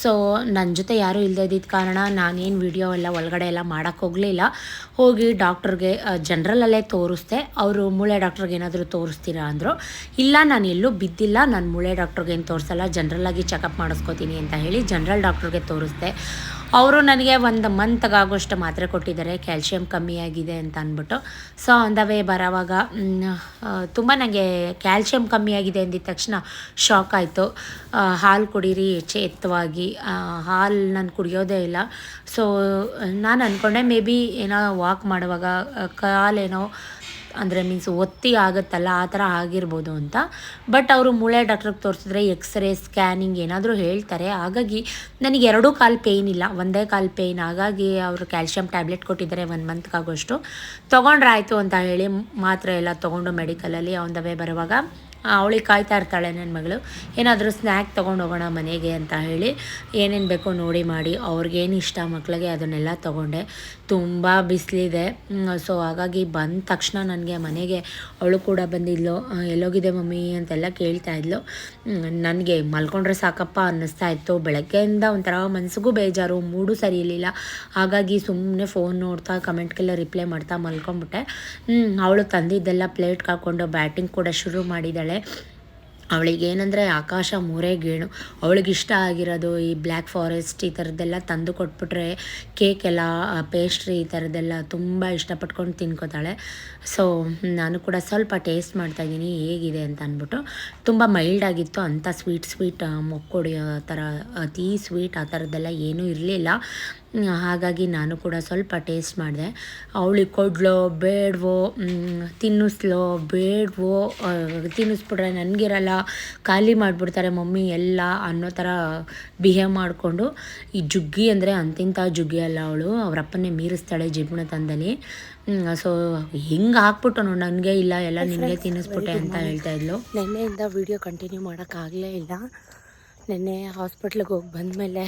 ಸೊ ನನ್ನ ಜೊತೆ ಯಾರೂ ಇದ್ದಿದ್ದ ಕಾರಣ ನಾನೇನು ವಿಡಿಯೋ ಎಲ್ಲ ಒಳಗಡೆ ಎಲ್ಲ ಮಾಡೋಕ್ಕೆ ಹೋಗಲಿಲ್ಲ. ಹೋಗಿ ಡಾಕ್ಟ್ರಿಗೆ ಜನ್ರಲಲ್ಲೇ ತೋರಿಸ್ದೆ. ಅವರು ಮೂಳೆ ಡಾಕ್ಟ್ರಿಗೆ ಏನಾದರೂ ತೋರಿಸ್ತೀರಾ ಅಂದರು. ಇಲ್ಲ, ನಾನು ಎಲ್ಲೂ ಬಿದ್ದಿಲ್ಲ. ನಾನು ಮೂಳೆ ಡಾಕ್ಟ್ರಿಗೆ ಏನು ತೋರಿಸಲ್ಲ. ಜನ್ರಲಾಗಿ ಚೆಕಪ್ ಮಾಡಿಸ್ಕೋತೀನಿ ಅಂತ ಹೇಳಿ ಜನ್ರಲ್ ಡಾಕ್ಟ್ರಿಗೆ ತೋರಿಸ್ದೆ. ಅವರು ನನಗೆ ಒಂದು ಮಂತ್ಗಾಗೋಷ್ಟು ಮಾತ್ರೆ ಕೊಟ್ಟಿದ್ದಾರೆ ಕ್ಯಾಲ್ಶಿಯಂ ಕಮ್ಮಿ ಆಗಿದೆ ಅಂತ ಅಂದ್ಬಿಟ್ಟು. ಸೊ ಆನ್ ದ ವೇ ಬರೋವಾಗ ತುಂಬ ನನಗೆ ಕ್ಯಾಲ್ಶಿಯಂ ಕಮ್ಮಿ ಆಗಿದೆ ಅಂದಿದ ತಕ್ಷಣ ಶಾಕ್ ಆಯಿತು. ಹಾಲು ಕುಡೀರಿ, ಚೇತವಾಗಿ ಹಾಲು ನಾನು ಕುಡಿಯೋದೇ ಇಲ್ಲ. ಸೊ ನಾನು ಅಂದ್ಕೊಂಡೆ ಮೇ ಬಿ ಏನೋ ವಾಕ್ ಮಾಡುವಾಗ ಕಾಲೇನೋ ಅಂದರೆ ಮೀನ್ಸ್ ಒತ್ತಿ ಆಗುತ್ತಲ್ಲ, ಆ ಥರ ಆಗಿರ್ಬೋದು ಅಂತ. ಬಟ್ ಅವರು ಮೂಳೆ ಡಾಕ್ಟ್ರಿಗೆ ತೋರಿಸಿದ್ರೆ ಎಕ್ಸ್ರೇ ಸ್ಕ್ಯಾನಿಂಗ್ ಏನಾದರೂ ಹೇಳ್ತಾರೆ. ಹಾಗಾಗಿ ನನಗೆ ಎರಡೂ ಕಾಲು ಪೇಯ್ನ್ ಇಲ್ಲ. ಒಂದೇ ಕಾಲು ಪೇಯ್ನ್ ಹಾಗಾಗಿ ಅವರು ಕ್ಯಾಲ್ಶಿಯಂ ಟ್ಯಾಬ್ಲೆಟ್ ಕೊಟ್ಟಿದ್ದಾರೆ ಒನ್ ಮಂತ್ಗಾಗೋಷ್ಟು ತೊಗೊಂಡ್ರೆ ಆಯಿತು ಅಂತ ಹೇಳಿ ಮಾತ್ರೆ ಎಲ್ಲ ತೊಗೊಂಡು ಮೆಡಿಕಲಲ್ಲಿ ಆನ್ ದ ವೇ ಬರುವಾಗ. ಅವಳಿಗೆ ಕಾಯ್ತಾ ಇರ್ತಾಳೆ ನನ್ನ ಮಗಳು. ಏನಾದರೂ ಸ್ನ್ಯಾಕ್ ತೊಗೊಂಡು ಹೋಗೋಣ ಮನೆಗೆ ಅಂತ ಹೇಳಿ ಏನೇನು ಬೇಕೋ ನೋಡಿ ಮಾಡಿ. ಅವ್ರಿಗೇನು ಇಷ್ಟ ಮಕ್ಕಳಿಗೆ ಅದನ್ನೆಲ್ಲ ತೊಗೊಂಡೆ. ತುಂಬ ಬಿಸಿಲಿದೆ. ಸೊ ಹಾಗಾಗಿ ಬಂದ ತಕ್ಷಣ ನನಗೆ ಮನೆಗೆ ಅವಳು ಕೂಡ ಬಂದಿದ್ಲು. ಎಲ್ಲೋಗಿದೆ ಮಮ್ಮಿ ಅಂತೆಲ್ಲ ಕೇಳ್ತಾ ಇದ್ಲು. ನನಗೆ ಮಲ್ಕೊಂಡ್ರೆ ಸಾಕಪ್ಪ ಅನ್ನಿಸ್ತಾ ಇತ್ತು. ಬೆಳಗ್ಗೆಯಿಂದ ಒಂಥರ ಮನಸ್ಸಿಗೂ ಬೇಜಾರು, ಮೂಡು ಸರಿ ಇರಲಿಲ್ಲ. ಹಾಗಾಗಿ ಸುಮ್ಮನೆ ಫೋನ್ ನೋಡ್ತಾ, ಕಮೆಂಟ್ಗೆಲ್ಲ ರಿಪ್ಲೈ ಮಾಡ್ತಾ ಮಲ್ಕೊಂಬಿಟ್ಟೆ ಅವಳು ತಂದಿದ್ದೆಲ್ಲ ಪ್ಲೇಟ್ ಹಾಕ್ಕೊಂಡು ಬ್ಯಾಟಿಂಗ್ ಕೂಡ ಶುರು ಮಾಡಿದ್ದಾಳೆ. ಅವಳಿಗೆ ಏನಂದರೆ ಆಕಾಶ ಮೂರೇ ಗೇಣು. ಅವಳಿಗೆ ಇಷ್ಟ ಆಗಿರೋದು ಈ ಬ್ಲ್ಯಾಕ್ ಫಾರೆಸ್ಟ್ ಈ ಥರದ್ದೆಲ್ಲ ತಂದು ಕೊಟ್ಬಿಟ್ರೆ ಕೇಕ್ ಎಲ್ಲ ಪೇಸ್ಟ್ರಿ ಈ ಥರದ್ದೆಲ್ಲ ತುಂಬ ಇಷ್ಟಪಟ್ಕೊಂಡು ತಿನ್ಕೋತಾಳೆ. ಸೊ ನಾನು ಕೂಡ ಸ್ವಲ್ಪ ಟೇಸ್ಟ್ ಮಾಡ್ತಾಯಿದ್ದೀನಿ ಹೇಗಿದೆ ಅಂತ ಅಂದ್ಬಿಟ್ಟು. ತುಂಬ ಮೈಲ್ಡ್ ಆಗಿತ್ತು, ಅಂಥ ಸ್ವೀಟ್ ಸ್ವೀಟ್ ಮೊಕ್ಕೊಡಿ ಥರ, ಅತಿ ಸ್ವೀಟ್ ಆ ಥರದ್ದೆಲ್ಲ ಏನೂ ಇರಲಿಲ್ಲ. ಹಾಗಾಗಿ ನಾನು ಕೂಡ ಸ್ವಲ್ಪ ಟೇಸ್ಟ್ ಮಾಡಿದೆ. ಅವಳಿಗೆ ಕೊಡ್ಲೋ, ಬೇಡವೋ ತಿನ್ನಿಸ್ಲೋ, ಬೇಡವೋ ತಿನ್ನಿಸ್ಬಿಟ್ರೆ ನನಗಿರಲ್ಲ, ಖಾಲಿ ಮಾಡಿಬಿಡ್ತಾರೆ ಮಮ್ಮಿ ಎಲ್ಲ ಅನ್ನೋ ಥರ ಬಿಹೇವ್ ಮಾಡಿಕೊಂಡು. ಈ ಜುಗ್ಗಿ ಅಂದರೆ ಅಂತಿಂಥ ಜುಗ್ಗಿ ಅಲ್ಲ ಅವಳು. ಅವರಪ್ಪನೇ ಮೀರಿಸ್ತಾಳೆ ಜಿಬ್ಣತನದಲ್ಲಿ ಸೊ ಹಿಂಗೆ ಹಾಕ್ಬಿಟ್ಟು ನೋಡಿ ನನಗೆ ಇಲ್ಲ ಎಲ್ಲ ನಿನಗೆ ತಿನ್ನಿಸ್ಬಿಟ್ಟೆ ಅಂತ ಹೇಳ್ತಾ ಇದ್ಲು. ನಿನ್ನೆಯಿಂದ ವಿಡಿಯೋ ಕಂಟಿನ್ಯೂ ಮಾಡೋಕ್ಕಾಗಲೇ ಇಲ್ಲ. ನೆನ್ನೆ ಹಾಸ್ಪಿಟ್ಲಿಗೆ ಹೋಗಿ ಬಂದಮೇಲೆ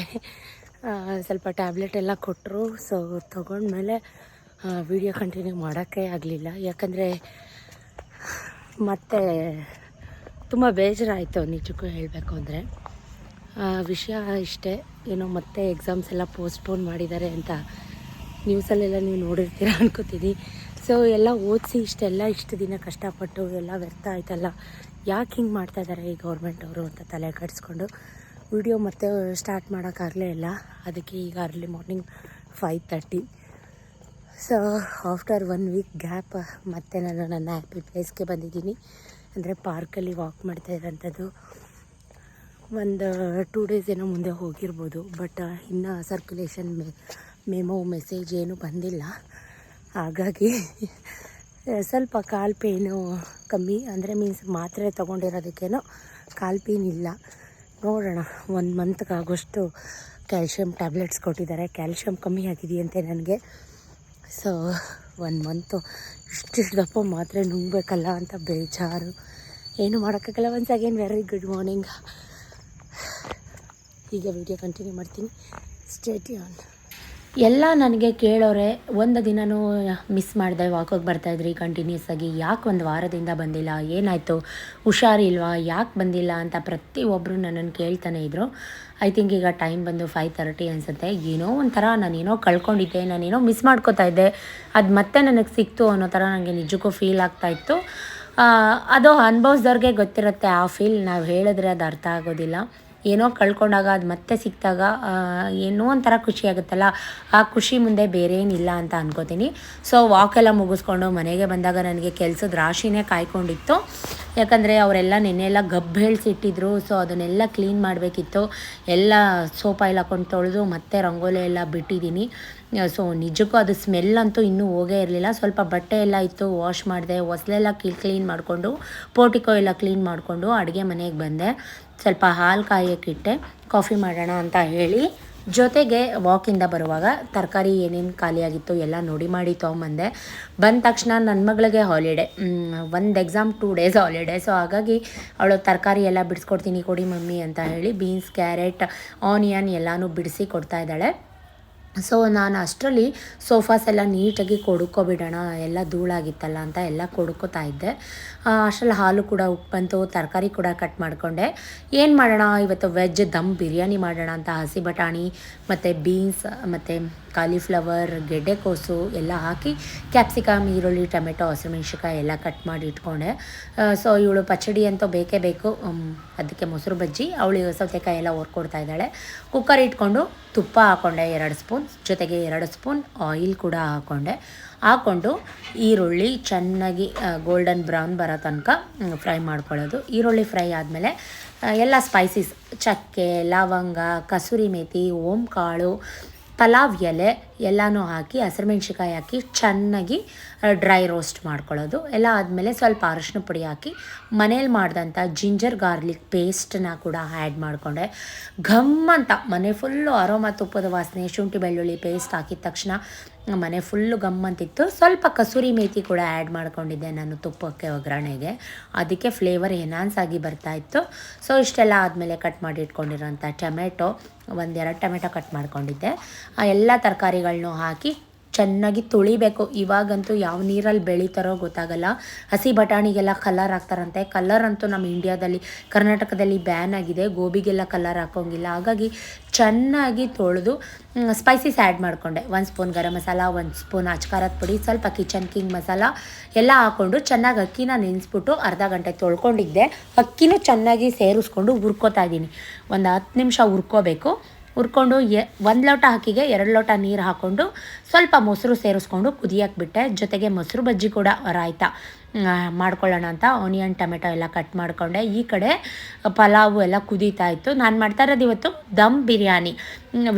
ಸ್ವಲ್ಪ ಟ್ಯಾಬ್ಲೆಟ್ ಎಲ್ಲ ಕೊಟ್ಟರು ಸೊ ತೊಗೊಂಡ್ಮೇಲೆ ವಿಡಿಯೋ ಕಂಟಿನ್ಯೂ ಮಾಡೋಕ್ಕೆ ಆಗಲಿಲ್ಲ. ಯಾಕಂದರೆ ಮತ್ತೆ ತುಂಬ ಬೇಜಾರಾಯಿತು ನಿಜಕ್ಕೂ ಹೇಳಬೇಕು ಅಂದರೆ. ವಿಷಯ ಇಷ್ಟೇ. ಏನೋ ಮತ್ತೆ ಎಕ್ಸಾಮ್ಸ್ ಎಲ್ಲ ಪೋಸ್ಟ್ಪೋನ್ ಮಾಡಿದ್ದಾರೆ ಅಂತ ನ್ಯೂಸಲ್ಲೆಲ್ಲ ನೀವು ನೋಡಿರ್ತೀರ ಅನ್ಕೋತೀನಿ. ಸೊ ಎಲ್ಲ ಓದಿಸಿ ಇಷ್ಟೆಲ್ಲ ಇಷ್ಟು ದಿನ ಕಷ್ಟಪಟ್ಟು ಎಲ್ಲ ವ್ಯರ್ಥ ಆಯ್ತಲ್ಲ. ಯಾಕೆ ಹಿಂಗೆ ಮಾಡ್ತಾ ಇದ್ದಾರೆ ಈ ಗೌರ್ಮೆಂಟ್ ಅವರು ಅಂತ ತಲೆ ಕಟ್ಸ್ಕೊಂಡು ವಿಡಿಯೋ ಮತ್ತೆ ಸ್ಟಾರ್ಟ್ ಮಾಡೋಕ್ಕಾಗಲೇ ಇಲ್ಲ. ಅದಕ್ಕೆ ಈಗ early morning five thirty so after one week gap ಮತ್ತೆ ನಾನು ನನ್ನ ಹ್ಯಾಪಿ ಪ್ಲೇಸ್ಗೆ ಬಂದಿದ್ದೀನಿ. ಅಂದರೆ ಪಾರ್ಕಲ್ಲಿ ವಾಕ್ ಮಾಡ್ತಾ ಇರೋಂಥದ್ದು. ಒಂದು ಟೂ ಡೇಸ್ ಏನೋ ಮುಂದೆ ಹೋಗಿರ್ಬೋದು. ಬಟ್ ಇನ್ನೂ ಸರ್ಕ್ಯುಲೇಷನ್ ಮೆ ಮೆಮೋ ಮೆಸೇಜ್ ಏನೂ ಬಂದಿಲ್ಲ. ಹಾಗಾಗಿ ಸ್ವಲ್ಪ ಕಾಲು ಪೇನು ಕಮ್ಮಿ, ಅಂದರೆ ಮೀನ್ಸ್ ಮಾತ್ರೆ ತೊಗೊಂಡಿರೋದಕ್ಕೇನೋ ಕಾಲು ಪೇನ್ ಇಲ್ಲ. ನೋಡೋಣ, ಒಂದು ಮಂತ್ಗಾಗೋಷ್ಟು ಕ್ಯಾಲ್ಶಿಯಂ ಟ್ಯಾಬ್ಲೆಟ್ಸ್ ಕೊಟ್ಟಿದ್ದಾರೆ. ಕ್ಯಾಲ್ಶಿಯಂ ಕಮ್ಮಿ ಆಗಿದೆಯಂತೆ ನನಗೆ. ಸೊ ಒಂದು ಮಂತು ಇಷ್ಟಿಷ್ಟು ದಪ್ಪ ಮಾತ್ರೆ ನುಂಗಬೇಕಲ್ಲ ಅಂತ ಬೇಜಾರು. ಏನು ಮಾಡೋಕ್ಕಾಗಲ್ಲ once again very good morning ಈಗ ವಿಡಿಯೋ ಕಂಟಿನ್ಯೂ ಮಾಡ್ತೀನಿ. ಸ್ಟೇಟ್ ಆನ್ ಎಲ್ಲ ನನಗೆ ಕೇಳೋರೆ, ಒಂದು ದಿನವೂ ಮಿಸ್ ಮಾಡಿದೆ ವಾಕೋಗಿ ಬರ್ತಾಯಿದ್ರಿ ಕಂಟಿನ್ಯೂಸ್ ಆಗಿ. ಯಾಕೆ ಒಂದು ವಾರದಿಂದ ಬಂದಿಲ್ಲ? ಏನಾಯಿತು? ಹುಷಾರಿಲ್ವಾ ಯಾಕೆ ಬಂದಿಲ್ಲ ಅಂತ ಪ್ರತಿಯೊಬ್ಬರು ನನ್ನನ್ನು ಕೇಳ್ತಾನೆ ಇದ್ದರು ಐ ಥಿಂಕ್ ಈಗ ಟೈಮ್ ಬಂದು ಫೈವ್ ತರ್ಟಿ ಅನಿಸುತ್ತೆ. ಏನೋ ಒಂಥರ ನಾನೇನೋ ಕಳ್ಕೊಂಡಿದ್ದೆ, ನಾನೇನೋ ಮಿಸ್ ಮಾಡ್ಕೋತಾ ಇದ್ದೆ. ಅದು ಮತ್ತೆ ನನಗೆ ಸಿಕ್ತು ಅನ್ನೋ ಥರ ನನಗೆ ನಿಜಕ್ಕೂ ಫೀಲ್ ಆಗ್ತಾಯಿತ್ತು ಅದು ಅನುಭವಿಸ್ದವ್ರಿಗೆ ಗೊತ್ತಿರುತ್ತೆ. ಆ ಫೀಲ್ ನಾವು ಹೇಳಿದ್ರೆ ಅದು ಅರ್ಥ ಆಗೋದಿಲ್ಲ. ಏನೋ ಕಳ್ಕೊಂಡಾಗ ಅದು ಮತ್ತೆ ಸಿಕ್ಕಿದಾಗ ಏನೋ ಒಂಥರ ಖುಷಿ ಆಗುತ್ತಲ್ಲ, ಆ ಖುಷಿ ಮುಂದೆ ಬೇರೆ ಏನಿಲ್ಲ ಅಂತ ಅನ್ಕೋತೀನಿ. ಸೊ ವಾಕೆಲ್ಲ ಮುಗಿಸ್ಕೊಂಡು ಮನೆಗೆ ಬಂದಾಗ ನನಗೆ ಕೆಲಸದ ರಾಶಿನೇ ಕಾಯ್ಕೊಂಡಿತ್ತು. ಯಾಕಂದರೆ ಅವರೆಲ್ಲ ನೆನ್ನೆಲ್ಲ ಗಬ್ ಹೇಳಿಸಿಟ್ಟಿದ್ರು ಸೊ ಅದನ್ನೆಲ್ಲ ಕ್ಲೀನ್ ಮಾಡಬೇಕಿತ್ತು. ಎಲ್ಲ ಸೋಪ ಎಲ್ಲ ಹಾಕೊಂಡು ತೊಳೆದು ಮತ್ತೆ ರಂಗೋಲಿ ಎಲ್ಲ ಬಿಟ್ಟಿದ್ದೀನಿ. ಸೊ ನಿಜಕ್ಕೂ ಅದು ಸ್ಮೆಲ್ ಅಂತೂ ಇನ್ನೂ ಹೋಗೇ ಇರಲಿಲ್ಲ. ಸ್ವಲ್ಪ ಬಟ್ಟೆ ಎಲ್ಲ ಇತ್ತು ವಾಶ್ ಮಾಡಿದೆ, ಹೊಸಲೆಲ್ಲ ಕ್ಲೀನ್ ಮಾಡಿಕೊಂಡು ಪೋಟಿಕೋ ಎಲ್ಲ ಕ್ಲೀನ್ ಮಾಡಿಕೊಂಡು ಅಡುಗೆ ಮನೆಗೆ ಬಂದೆ. ಸ್ವಲ್ಪ ಹಾಲು ಕಾಯೋಕ್ಕಿಟ್ಟೆ ಕಾಫಿ ಮಾಡೋಣ ಅಂತ ಹೇಳಿ. ಜೊತೆಗೆ ವಾಕಿಂದ ಬರುವಾಗ ತರಕಾರಿ ಏನೇನು ಖಾಲಿಯಾಗಿತ್ತು ಎಲ್ಲ ನೋಡಿ ಮಾಡಿ ತೊಗೊಂಬಂದೆ. ಬಂದ ತಕ್ಷಣ ನನ್ನ ಮಗಳಿಗೆ ಹಾಲಿಡೇ ಒಂದು exam two days holiday so ಹಾಗಾಗಿ ಅವಳು ತರಕಾರಿ ಎಲ್ಲ ಬಿಡಿಸ್ಕೊಡ್ತೀನಿ ಕೊಡಿ ಮಮ್ಮಿ ಅಂತ ಹೇಳಿ ಬೀನ್ಸ್ ಕ್ಯಾರೆಟ್ ಆನಿಯನ್ ಎಲ್ಲನೂ ಬಿಡಿಸಿ ಕೊಡ್ತಾ ಇದ್ದಾಳೆ. ಸೊ ನಾನು ಅಷ್ಟರಲ್ಲಿ ಸೋಫಾಸ್ ಎಲ್ಲ ನೀಟಾಗಿ ಕೊಡ್ಕೊಬಿಡೋಣ ಎಲ್ಲ ಧೂಳಾಗಿತ್ತಲ್ಲ ಅಂತ ಎಲ್ಲ ಕೊಡ್ಕೋತಾ ಇದ್ದೆ. ಅಷ್ಟರಲ್ಲಿ ಹಾಲು ಕೂಡ ಉಪ್ಪು ಬಂತು ತರಕಾರಿ ಕೂಡ ಕಟ್ ಮಾಡಿಕೊಂಡೆ. ಏನು ಮಾಡೋಣ, ಇವತ್ತು ವೆಜ್ ದಮ್ ಬಿರಿಯಾನಿ ಮಾಡೋಣ ಅಂತ ಹಸಿ ಬಟಾಣಿ, ಮತ್ತು ಬೀನ್ಸ್, ಮತ್ತು ಕಾಲಿಫ್ಲವರ್ ಗೆಡ್ಡೆಕೋಸು ಎಲ್ಲ ಹಾಕಿ ಕ್ಯಾಪ್ಸಿಕಮ್, ಈರುಳ್ಳಿ, ಟೊಮೆಟೊ ಹಸಿಮೆಣ್ಸಿಕಾಯಿ ಎಲ್ಲ ಕಟ್ ಮಾಡಿ ಇಟ್ಕೊಂಡೆ. ಸೊ ಇವಳು ಪಚಡಿ ಅಂತೂ ಬೇಕೇ ಬೇಕು. ಅದಕ್ಕೆ ಮೊಸರು ಬಜ್ಜಿ, ಅವಳು ಸೌತೆಕಾಯಿ ಎಲ್ಲ ಹೊರ್ಕೊಡ್ತಾ ಇದ್ದಾಳೆ. ಕುಕ್ಕರ್ ಇಟ್ಕೊಂಡು ತುಪ್ಪ ಹಾಕ್ಕೊಂಡೆ ಎರಡು ಸ್ಪೂನ್, ಜೊತೆಗೆ ಎರಡು ಸ್ಪೂನ್ ಆಯಿಲ್ ಕೂಡ ಹಾಕ್ಕೊಂಡೆ ಹಾಕ್ಕೊಂಡು ಈರುಳ್ಳಿ ಚೆನ್ನಾಗಿ ಗೋಲ್ಡನ್ ಬ್ರೌನ್ ಬರೋ ತನಕ ಫ್ರೈ ಮಾಡ್ಕೊಳ್ಳೋದು. ಈರುಳ್ಳಿ ಫ್ರೈ ಆದಮೇಲೆ ಎಲ್ಲ ಸ್ಪೈಸಿಸ್ ಚಕ್ಕೆ, ಲವಂಗ, ಕಸೂರಿ ಮೇಥಿ ಓಂ ಕಾಳು ಪಲಾವ್ ಎಲೆ ಎಲ್ಲನೂ ಹಾಕಿ ಹಸಿರುಮೆಣ್ಸಿಕಾಯಿ ಹಾಕಿ ಚೆನ್ನಾಗಿ ಡ್ರೈ ರೋಸ್ಟ್ ಮಾಡ್ಕೊಳ್ಳೋದು. ಎಲ್ಲ ಆದಮೇಲೆ ಸ್ವಲ್ಪ ಅರಶಿನ ಪುಡಿ ಹಾಕಿ, ಮನೇಲಿ ಮಾಡಿದಂಥ ಜಿಂಜರ್ ಗಾರ್ಲಿಕ್ ಪೇಸ್ಟನ್ನ ಕೂಡ ಆ್ಯಡ್ ಮಾಡಿಕೊಂಡೆ. ಘಮ್ ಅಂತ, ಮನೆ ಫುಲ್ಲು ಅರೋಮ ತುಪ್ಪದ ವಾಸನೆ, ಶುಂಠಿ, ಬೆಳ್ಳುಳ್ಳಿ ಪೇಸ್ಟ್ ಹಾಕಿದ ತಕ್ಷಣ ಮನೆ ಫುಲ್ಲು ಗಮ್ಮಂತಿತ್ತು ಸ್ವಲ್ಪ ಕಸೂರಿ ಮೇಥಿ ಕೂಡ ಆ್ಯಡ್ ಮಾಡ್ಕೊಂಡಿದ್ದೆ ನಾನು ತುಪ್ಪಕ್ಕೆ ಒಗ್ಗರಣೆಗೆ. ಅದಕ್ಕೆ ಫ್ಲೇವರ್ ಎನ್ಹಾನ್ಸ್ ಆಗಿ ಬರ್ತಾಯಿತ್ತು ಸೊ ಇಷ್ಟೆಲ್ಲ ಆದಮೇಲೆ ಕಟ್ ಮಾಡಿ ಇಟ್ಕೊಂಡಿರೋಂಥ ಟೊಮೆಟೊ, ಒಂದೆರಡು ಟೊಮೆಟೊ ಕಟ್ ಮಾಡ್ಕೊಂಡಿದ್ದೆ. ಆ, ಎಲ್ಲ ತರಕಾರಿಗಳನ್ನೂ ಹಾಕಿ ಚೆನ್ನಾಗಿ ತುಳಿಬೇಕು. ಇವಾಗಂತೂ ಯಾವ ನೀರಲ್ಲಿ ಬೆಳೀತಾರೋ ಗೊತ್ತಾಗಲ್ಲ. ಹಸಿ ಬಟಾಣಿಗೆಲ್ಲ ಕಲರ್ ಹಾಕ್ತಾರಂತೆ ಕಲರ್ ಅಂತೂ ನಮ್ಮ ಇಂಡಿಯಾದಲ್ಲಿ, ಕರ್ನಾಟಕದಲ್ಲಿ ಬ್ಯಾನ್ ಆಗಿದೆ. ಗೋಬಿಗೆಲ್ಲ ಕಲರ್ ಹಾಕೋಂಗಿಲ್ಲ. ಹಾಗಾಗಿ ಚೆನ್ನಾಗಿ ತೊಳೆದು ಸ್ಪೈಸಿಸ್ ಆ್ಯಡ್ ಮಾಡಿಕೊಂಡೆ. ಒಂದು ಸ್ಪೂನ್ ಗರಂ ಮಸಾಲ, ಒಂದು ಸ್ಪೂನ್ ಅಚ್ಕಾರದ ಪುಡಿ, ಸ್ವಲ್ಪ ಕಿಚನ್ ಕಿಂಗ್ ಮಸಾಲ ಎಲ್ಲ ಹಾಕ್ಕೊಂಡು ಚೆನ್ನಾಗಿ ಅಕ್ಕಿನ ನೆನೆಸ್ಬಿಟ್ಟು ಅರ್ಧ ಗಂಟೆ ತೊಳ್ಕೊಂಡಿದ್ದೆ. ಅಕ್ಕಿನೂ ಚೆನ್ನಾಗಿ ಸೇರಿಸ್ಕೊಂಡು ಹುರ್ಕೋತಾ ಇದ್ದೀನಿ ಒಂದು ಹತ್ತು ನಿಮಿಷ ಹುರ್ಕೋಬೇಕು. ಹುರ್ಕೊಂಡು ಎ ಒಂದು ಲೋಟ ಅಕ್ಕಿಗೆ ಎರಡು ಲೋಟ ನೀರು ಹಾಕ್ಕೊಂಡು ಸ್ವಲ್ಪ ಮೊಸರು ಸೇರಿಸ್ಕೊಂಡು ಕುದಿಯಕ್ಕೆ ಬಿಟ್ಟೆ. ಜೊತೆಗೆ ಮೊಸರು ಬಜ್ಜಿ ಕೂಡ ರಾಯ್ತ. ಮಾಡ್ಕೊಳ್ಳೋಣ ಅಂತ ಆನಿಯನ್ ಟೊಮೆಟೊ ಎಲ್ಲ ಕಟ್ ಮಾಡಿಕೊಂಡೆ. ಈ ಕಡೆ ಪಲಾವು ಎಲ್ಲ ಕುದೀತಾ ಇತ್ತು. ನಾನು ಮಾಡ್ತಾ ಇರೋದು ಇವತ್ತು ದಮ್ ಬಿರಿಯಾನಿ.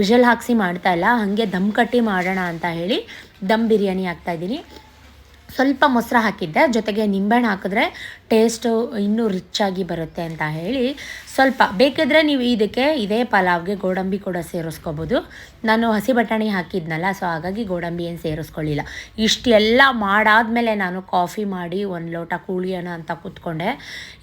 ವಿಷಲ್ ಹಾಕಿಸಿ ಮಾಡ್ತಾ ಇಲ್ಲ. ಹಾಗೆ ದಮ್ ಕಟ್ಟಿ ಮಾಡೋಣ ಅಂತ ಹೇಳಿ ದಮ್ ಬಿರಿಯಾನಿ ಹಾಕ್ತಾಯಿದ್ದೀನಿ ಸ್ವಲ್ಪ ಮೊಸರು ಹಾಕಿದ್ದೆ. ಜೊತೆಗೆ ನಿಂಬೆಹಣ್ಣು ಹಾಕಿದ್ರೆ ಟೇಸ್ಟು ಇನ್ನೂ ರಿಚ್ಚಾಗಿ ಬರುತ್ತೆ ಅಂತ ಹೇಳಿ ಸ್ವಲ್ಪ ಬೇಕಿದ್ರೆ ನೀವು ಇದಕ್ಕೆ ಇದೇ ಪಲಾವ್ಗೆ ಗೋಡಂಬಿ ಕೂಡ ಸೇರಿಸ್ಕೋಬೋದು. ನಾನು ಹಸಿ ಬಟಾಣಿ ಹಾಕಿದ್ನಲ್ಲ, ಸೊ ಹಾಗಾಗಿ ಗೋಡಂಬಿ ಏನು ಸೇರಿಸ್ಕೊಳ್ಳಿಲ್ಲ. ಇಷ್ಟೆಲ್ಲ ಮಾಡಾದಮೇಲೆ ನಾನು ಕಾಫಿ ಮಾಡಿ ಒಂದು ಲೋಟ ಕೂಳಿಯೋಣ ಅಂತ ಕೂತ್ಕೊಂಡೆ.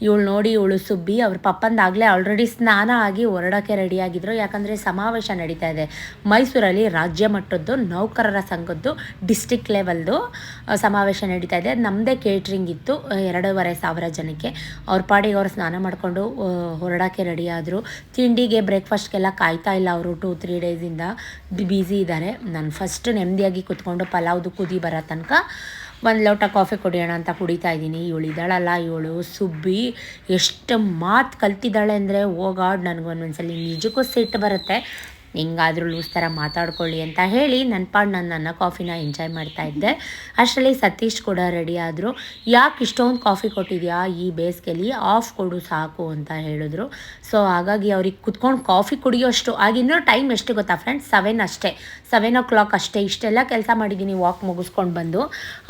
ಇವಳು ನೋಡಿ ಇವಳು ಸುಬ್ಬಿ, ಅವ್ರ ಪಪ್ಪಂದಾಗಲೇ ಆಲ್ರೆಡಿ ಸ್ನಾನ ಆಗಿ ಹೊರಡೋಕ್ಕೆ ರೆಡಿಯಾಗಿದ್ರು ಯಾಕಂದರೆ ಸಮಾವೇಶ ನಡೀತಾ ಇದೆ. ಮೈಸೂರಲ್ಲಿ ರಾಜ್ಯ ಮಟ್ಟದ್ದು, ನೌಕರರ ಸಂಘದ್ದು ಡಿಸ್ಟಿಕ್ ಲೆವೆಲ್ದು ಸಮಾವೇಶ ನಡೀತಾ ಇದೆ. ನಮ್ಮದೇ ಕೇಟ್ರಿಂಗ್ ಇತ್ತು, ಎರಡೂವರೆ ಸಾವಿರ ಜನಕ್ಕೆ. ಅವ್ರ ಪಾಡಿಗೆ ಅವ್ರು ಸ್ನಾನ ಮಾಡಿಕೊಂಡು ಹೊರಡೋಕ್ಕೆ ರೆಡಿ ಆದರು. ತಿಂಡಿಗೆ ಬ್ರೇಕ್ಫಾಸ್ಟ್ಗೆಲ್ಲ ಕಾಯ್ತಾ ಇಲ್ಲ ಅವರು ಟೂ ತ್ರೀ ಡೇಸಿಂದ ಬ್ಯುಸಿ ಇದ್ದಾರೆ ನಾನು ಫಸ್ಟ್ ನೆಮ್ಮದಿಯಾಗಿ ಕುತ್ಕೊಂಡು ಪಲಾವ್ದು ಕುದಿ ಬರೋ ತನಕ ಒಂದು ಲೋಟ ಕಾಫಿ ಕುಡಿಯೋಣ ಅಂತ ಕುಡಿತಾ ಇದ್ದೀನಿ. ಇವಳು ಇದ್ದಾಳಲ್ಲ, ಇವಳು ಸುಬ್ಬಿ ಎಷ್ಟು ಮಾತು ಕಲ್ತಿದ್ದಾಳೆ ಅಂದರೆ ಹೋಗಾಡ್ ನನಗೊಂದೊಂದ್ಸಲಿ ನಿಜಕ್ಕೂ ಸಿಟ್ಟು ಬರುತ್ತೆ. ಹಿಂಗಾದರೂ ಲೂಸ್ ಥರ ಮಾತಾಡ್ಕೊಳ್ಳಿ ಅಂತ ಹೇಳಿ ನನ್ನ ಪಾಡು ನಾನು ನನ್ನ ಕಾಫಿನ ಎಂಜಾಯ್ ಮಾಡ್ತಾ ಇದ್ದೆ. ಅಷ್ಟರಲ್ಲಿ ಸತೀಶ್ ಕೂಡ ರೆಡಿ ಆದರು. ಯಾಕೆ ಇಷ್ಟೊಂದು ಕಾಫಿ ಕೊಟ್ಟಿದ್ಯಾ? ಈ ಬೇಸಿಗೆಲಿ ಆಫ್ ಕೊಡು ಸಾಕು ಅಂತ ಹೇಳಿದ್ರು. ಸೊ ಹಾಗಾಗಿ ಅವ್ರಿಗೆ ಕುತ್ಕೊಂಡು ಕಾಫಿ ಕುಡಿಯೋಷ್ಟು ಆಗಿನ್ನೂ ಟೈಮ್ ಎಷ್ಟು ಗೊತ್ತಾ ಫ್ರೆಂಡ್ಸ್ ಸೆವೆನ್ ಅಷ್ಟೇ. ಸೆವೆನ್ ಓ ಕ್ಲಾಕ್ ಅಷ್ಟೇ. ಇಷ್ಟೆಲ್ಲ ಕೆಲಸ ಮಾಡಿದ್ದೀನಿ ವಾಕ್ ಮುಗಿಸ್ಕೊಂಡು ಬಂದು.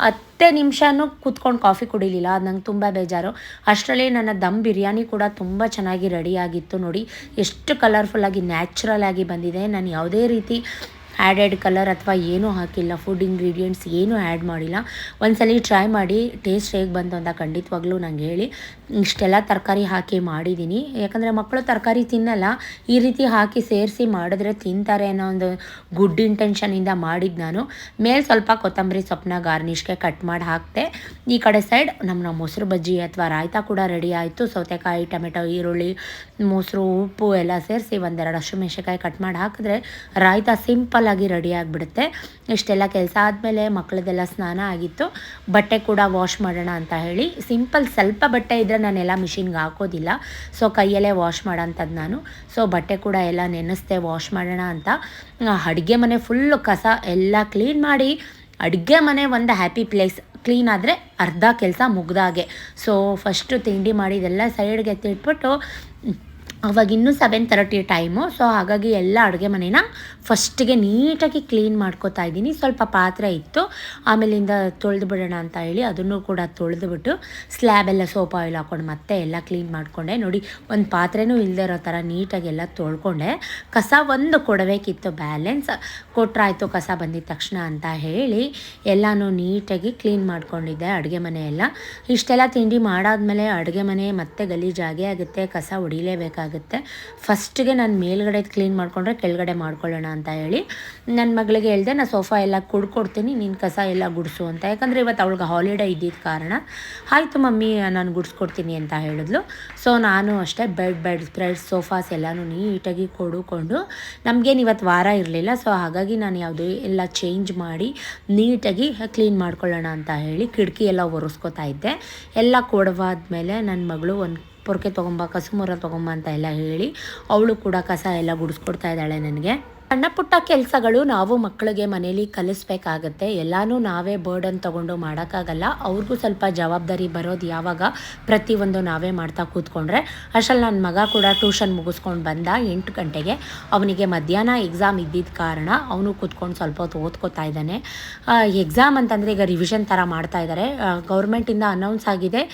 ಹತ್ತೇ ನಿಮಿಷನೂ ಕೂತ್ಕೊಂಡು ಕಾಫಿ ಕುಡಿಲಿಲ್ಲ. ಅದು ನಂಗೆ ತುಂಬ ಬೇಜಾರು. ಅಷ್ಟರಲ್ಲಿ ನನ್ನ ದಮ್ ಬಿರಿಯಾನಿ ಕೂಡ ತುಂಬ ಚೆನ್ನಾಗಿ ರೆಡಿಯಾಗಿತ್ತು ನೋಡಿ. ಎಷ್ಟು ಕಲರ್ಫುಲ್ಲಾಗಿ ನ್ಯಾಚುರಲ್ ಆಗಿ ಬಂದಿದೆ. ನಾನು ಯಾವುದೇ ರೀತಿ ಆ್ಯಡೆಡ್ ಕಲರ್ ಅಥವಾ ಏನೂ ಹಾಕಿಲ್ಲ. ಫುಡ್ ಇಂಗ್ರೀಡಿಯೆಂಟ್ಸ್ ಏನೂ ಆ್ಯಡ್ ಮಾಡಿಲ್ಲ. ಒಂದ್ಸಲಿ ಟ್ರೈ ಮಾಡಿ ಟೇಸ್ಟ್ ಹೇಗೆ ಬಂತು ಅಂತ ಖಂಡಿತವಾಗ್ಲೂ ನಂಗೆ ಹೇಳಿ. ಇಷ್ಟೆಲ್ಲ ತರಕಾರಿ ಹಾಕಿ ಮಾಡಿದ್ದೀನಿ. ಯಾಕಂದರೆ ಮಕ್ಕಳು ತರಕಾರಿ ತಿನ್ನಲ್ಲ, ಈ ರೀತಿ ಹಾಕಿ ಸೇರಿಸಿ ಮಾಡಿದ್ರೆ ತಿಂತಾರೆ ಅನ್ನೋ ಒಂದು ಗುಡ್ ಇಂಟೆನ್ಷನಿಂದ ಮಾಡಿದ್ದು ನಾನು. ಮೇಲೆ ಸ್ವಲ್ಪ ಕೊತ್ತಂಬರಿ ಸೊಪ್ಪನ್ನ ಗಾರ್ನಿಷ್ಗೆ ಕಟ್ ಮಾಡಿ ಹಾಕ್ತೆ ಈ ಕಡೆ ಸೈಡ್ ನಮ್ಮ ಮೊಸರು ಬಜ್ಜಿ ಅಥವಾ ರಾಯ್ತ ಕೂಡ ರೆಡಿ ಆಯಿತು. ಸೌತೆಕಾಯಿ, ಟೊಮೆಟೊ, ಈರುಳ್ಳಿ, ಮೊಸರು, ಉಪ್ಪು ಎಲ್ಲ ಸೇರಿಸಿ ಒಂದೆರಡು ಹಸಿಮೆಣ್ಸಿನ್ಕಾಯಿ ಕಟ್ ಮಾಡಿ ಹಾಕಿದ್ರೆ ರಾಯ್ತ ಸಿಂಪಲ್ಲಾಗಿ ರೆಡಿ ಆಗಿಬಿಡುತ್ತೆ. ಇಷ್ಟೆಲ್ಲ ಕೆಲಸ ಆದಮೇಲೆ ಮಕ್ಕಳದೆಲ್ಲ ಸ್ನಾನ ಆಗಿತ್ತು. ಬಟ್ಟೆ ಕೂಡ ವಾಶ್ ಮಾಡೋಣ ಅಂತ ಹೇಳಿ ಸಿಂಪಲ್ ಸ್ವಲ್ಪ ಬಟ್ಟೆ ಇದ್ದರೆ ನಾನೆಲ್ಲ ಮಿಷಿನ್ಗೆ ಹಾಕೋದಿಲ್ಲ. ಸೊ ಕೈಯಲ್ಲೇ ವಾಶ್ ಮಾಡೋಂಥದ್ದು ನಾನು. ಸೊ ಬಟ್ಟೆ ಕೂಡ ಎಲ್ಲ ನೆನೆಸ್ದೆ ವಾಶ್ ಮಾಡೋಣ ಅಂತ. ಅಡುಗೆ ಮನೆ ಫುಲ್ಲು ಕಸ ಎಲ್ಲ ಕ್ಲೀನ್ ಮಾಡಿ, ಅಡುಗೆ ಮನೆ ಒಂದು ಹ್ಯಾಪಿ ಪ್ಲೇಸ್ ಕ್ಲೀನ್ ಆದರೆ ಅರ್ಧ ಕೆಲಸ ಮುಗ್ದಾಗೆ ಸೊ ಫಸ್ಟು ತಿಂಡಿ ಮಾಡಿದೆಲ್ಲ ಸೈಡ್ಗೆ ಎತ್ತಿಟ್ಬಿಟ್ಟು ಅವಾಗ ಇನ್ನೂ ಸೆವೆನ್ ತರ್ಟಿ ಟೈಮು ಸೊ ಹಾಗಾಗಿ ಎಲ್ಲ ಅಡುಗೆ ಮನೇನ ಫಸ್ಟಿಗೆ ನೀಟಾಗಿ ಕ್ಲೀನ್ ಮಾಡ್ಕೋತಾ ಇದ್ದೀನಿ. ಸ್ವಲ್ಪ ಪಾತ್ರೆ ಇತ್ತು. ಆಮೇಲಿಂದ ತೊಳೆದು ಬಿಡೋಣ ಅಂತ ಹೇಳಿ ಅದನ್ನು ಕೂಡ ತೊಳೆದುಬಿಟ್ಟು ಸ್ಲ್ಯಾಬೆಲ್ಲ ಸೋಪ್ ಆಯಿಲ್ ಹಾಕ್ಕೊಂಡು ಮತ್ತೆ ಎಲ್ಲ ಕ್ಲೀನ್ ಮಾಡಿಕೊಂಡೆ. ನೋಡಿ, ಒಂದು ಪಾತ್ರೆನೂ ಇಲ್ಲದೆ ಇರೋ ಥರ ನೀಟಾಗಿ ಎಲ್ಲ ತೊಳ್ಕೊಂಡೆ. ಕಸ ಒಂದು ಕೊಡಬೇಕಿತ್ತು ಬ್ಯಾಲೆನ್ಸ್ ಕೊಟ್ರಾಯ್ತು, ಕಸ ಬಂದಿದ ತಕ್ಷಣ ಅಂತ ಹೇಳಿ ಎಲ್ಲನೂ ನೀಟಾಗಿ ಕ್ಲೀನ್ ಮಾಡ್ಕೊಂಡಿದ್ದೆ, ಅಡುಗೆ ಮನೆ ಎಲ್ಲ. ಇಷ್ಟೆಲ್ಲ ತಿಂಡಿ ಮಾಡಾದ್ಮೇಲೆ ಅಡುಗೆ ಮನೆ ಮತ್ತೆ ಗಲೀಜಾಗೇ ಆಗುತ್ತೆ, ಕಸ ಹೊಡಿಲೇಬೇಕಾಗುತ್ತೆ. ಫಸ್ಟ್ಗೆ ನಾನು ಮೇಲ್ಗಡೆ ಕ್ಲೀನ್ ಮಾಡಿಕೊಂಡ್ರೆ ಕೆಳಗಡೆ ಮಾಡ್ಕೊಳ್ಳೋಣ ಅಂತ ಹೇಳಿ ನನ್ನ ಮಗಳಿಗೆ ಹೇಳಿದೆ ನಾನು ಸೋಫಾ ಎಲ್ಲ ಕುಡ್ಕೊಡ್ತೀನಿ, ನೀನು ಕಸ ಎಲ್ಲ ಗುಡಿಸು ಅಂತ. ಯಾಕಂದರೆ ಇವತ್ತು ಅವಳಿಗೆ ಹಾಲಿಡೇ ಇದ್ದಿದ್ದ ಕಾರಣ. ಆಯಿತು ಮಮ್ಮಿ, ನಾನು ಗುಡಿಸ್ಕೊಡ್ತೀನಿ ಅಂತ ಹೇಳಿದ್ಲು. ಸೊ ನಾನು ಅಷ್ಟೇ ಬೆಡ್ ಬೆಡ್ ಸ್ಪ್ರೆಡ್ ಸೋಫಾಸ್ ಎಲ್ಲನೂ ನೀಟಾಗಿ ಕೊಡುಕೊಂಡು, ನಮಗೇನು ಇವತ್ತು ವಾರ ಇರಲಿಲ್ಲ. ಸೊ ಹಾಗಾಗಿ ನಾನು ಯಾವುದು ಎಲ್ಲ ಚೇಂಜ್ ಮಾಡಿ ನೀಟಾಗಿ ಕ್ಲೀನ್ ಮಾಡ್ಕೊಳ್ಳೋಣ ಅಂತ ಹೇಳಿ ಕಿಟಕಿ ಎಲ್ಲ ಒರೆಸ್ಕೊತಾ ಇದ್ದೆ. ಎಲ್ಲ ಕೊಡವಾದ್ಮೇಲೆ ನನ್ನ ಮಗಳು ಒಂದು ಪೊರ್ಕೆ ತೊಗೊಂಬ ಕಸುಮೂರ ತೊಗೊಂಬ ಅಂತ ಎಲ್ಲ ಹೇಳಿ ಅವಳು ಕೂಡ ಕಸ ಎಲ್ಲ ಗುಡಿಸ್ಕೊಡ್ತಾ ಇದ್ದಾಳೆ ನನಗೆ. ಸಣ್ಣ ಪುಟ್ಟ ಕೆಲಸಗಳು ನಾವು ಮಕ್ಕಳಿಗೆ ಮನೇಲಿ ಕಲಿಸ್ಬೇಕಾಗತ್ತೆ. ಎಲ್ಲನೂ ನಾವೇ ಬರ್ಡನ್ ತಗೊಂಡು ಮಾಡೋಕ್ಕಾಗಲ್ಲ. ಅವ್ರಿಗೂ ಸ್ವಲ್ಪ ಜವಾಬ್ದಾರಿ ಬರೋದು ಯಾವಾಗ ಪ್ರತಿಯೊಂದು ನಾವೇ ಮಾಡ್ತಾ ಕೂತ್ಕೊಂಡ್ರೆ. ಅಷ್ಟಲ್ಲಿ ನನ್ನ ಮಗ ಕೂಡ ಟ್ಯೂಷನ್ ಮುಗಿಸ್ಕೊಂಡು ಬಂದ ಎಂಟು ಗಂಟೆಗೆ. ಅವನಿಗೆ ಮಧ್ಯಾಹ್ನ ಎಕ್ಸಾಮ್ ಇದ್ದಿದ್ದ ಕಾರಣ ಅವನು ಕೂತ್ಕೊಂಡು ಸ್ವಲ್ಪ ಹೊತ್ತು ಓದ್ಕೋತಾ ಇದ್ದಾನೆ. ಎಕ್ಸಾಮ್ ಅಂತಂದರೆ ಈಗ ರಿವಿಷನ್ ಥರ ಮಾಡ್ತಾ ಇದ್ದಾರೆ ಗೌರ್ಮೆಂಟಿಂದ ಅನೌನ್ಸ್ ಆಗಿದೆ.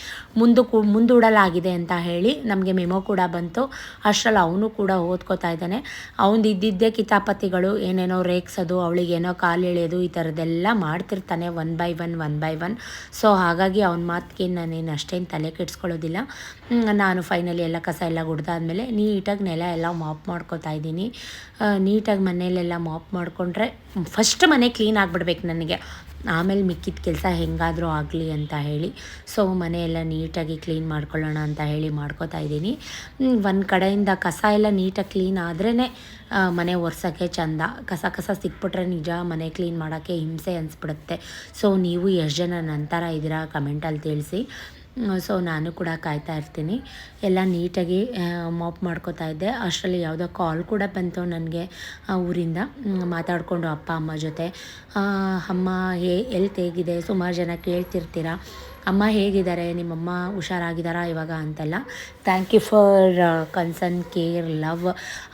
ಮುಂದಕ್ಕೂ ಮುಂದೂಡಲಾಗಿದೆ ಅಂತ ಹೇಳಿ ನಮಗೆ ಮೆಮೊ ಕೂಡ ಬಂತು. ಅಷ್ಟರಲ್ಲಿ ಅವನು ಕೂಡ ಓದ್ಕೋತಾ ಇದ್ದಾನೆ. ಅವನು ಇದ್ದಿದ್ದೇ ಕಿತಾಪತಿಗಳು ಏನೇನೋ ರೇಗ್ಸೋದು, ಅವಳಿಗೇನೋ ಕಾಲು ಎಳೆಯೋದು, ಈ ಥರದ್ದೆಲ್ಲ ಮಾಡ್ತಿರ್ತಾನೆ one by one one by one so ಹಾಗಾಗಿ ಅವನ ಮಾತಿಗೆ ನಾನೇನು ಅಷ್ಟೇನು ತಲೆ ಕೆಡಿಸ್ಕೊಳ್ಳೋದಿಲ್ಲ. ನಾನು ಫೈನಲಿ ಎಲ್ಲ ಕಸ ಎಲ್ಲ ಗುಡ್ದಾದ್ಮೇಲೆ ನೀಟಾಗಿ ನೆಲ ಎಲ್ಲ ಮಾಪ್ ಮಾಡ್ಕೋತಾ ಇದ್ದೀನಿ. ನೀಟಾಗಿ ಮನೆಯಲ್ಲೆಲ್ಲ ಮಾಪ್ ಮಾಡಿಕೊಂಡ್ರೆ, ಫಸ್ಟ್ ಮನೆ ಕ್ಲೀನ್ ಆಗಿಬಿಡ್ಬೇಕು ನನಗೆ. ಆಮೇಲೆ ಮಿಕ್ಕಿದ ಕೆಲಸ ಹೆಂಗಾದರೂ ಆಗಲಿ ಅಂತ ಹೇಳಿ. ಸೊ ಮನೆಯೆಲ್ಲ ನೀಟಾಗಿ ಕ್ಲೀನ್ ಮಾಡ್ಕೊಳ್ಳೋಣ ಅಂತ ಹೇಳಿ ಮಾಡ್ಕೋತಾ ಇದ್ದೀನಿ. ಒಂದು ಕಡೆಯಿಂದ ಕಸ ಎಲ್ಲ ನೀಟಾಗಿ ಕ್ಲೀನ್ ಆದ್ರೇ ಮನೆ ಒರೆಸೋಕ್ಕೆ ಚಂದ. ಕಸ ಕಸ ಸಿಕ್ಬಿಟ್ರೆ ನಿಜ ಮನೆ ಕ್ಲೀನ್ ಮಾಡೋಕ್ಕೆ ಹಿಂಸೆ ಅನಿಸ್ಬಿಡುತ್ತೆ. ಸೊ ನೀವು ಎಷ್ಟು ಜನ ನಂತರ ಇದ್ದೀರಾ ಕಮೆಂಟಲ್ಲಿ ತಿಳಿಸಿ. ಸೊ ನಾನು ಕೂಡ ಕಾಯ್ತಾ ಇರ್ತೀನಿ. ಎಲ್ಲ ನೀಟಾಗಿ ಮಾಪ್ ಮಾಡ್ಕೋತಾ ಇದ್ದೆ. ಅಷ್ಟರಲ್ಲಿ ಯಾವುದೋ ಕಾಲ್ ಕೂಡ ಬಂತು ನನಗೆ, ಆ, ಊರಿಂದ. ಮಾತಾಡಿಕೊಂಡು ಅಪ್ಪ, ಅಮ್ಮ ಜೊತೆ. ಅಮ್ಮ ಹೇ, ಎಲ್ತ್ ಹೇಗಿದೆ? ಸುಮಾರು ಜನ ಕೇಳ್ತಿರ್ತೀರ? ಅಮ್ಮ ಹೇಗಿದ್ದಾರೆ? ನಿಮ್ಮಮ್ಮ ಹುಷಾರಾಗಿದ್ದಾರಾ ಇವಾಗ ಅಂತೆಲ್ಲ. Thank you for concern care love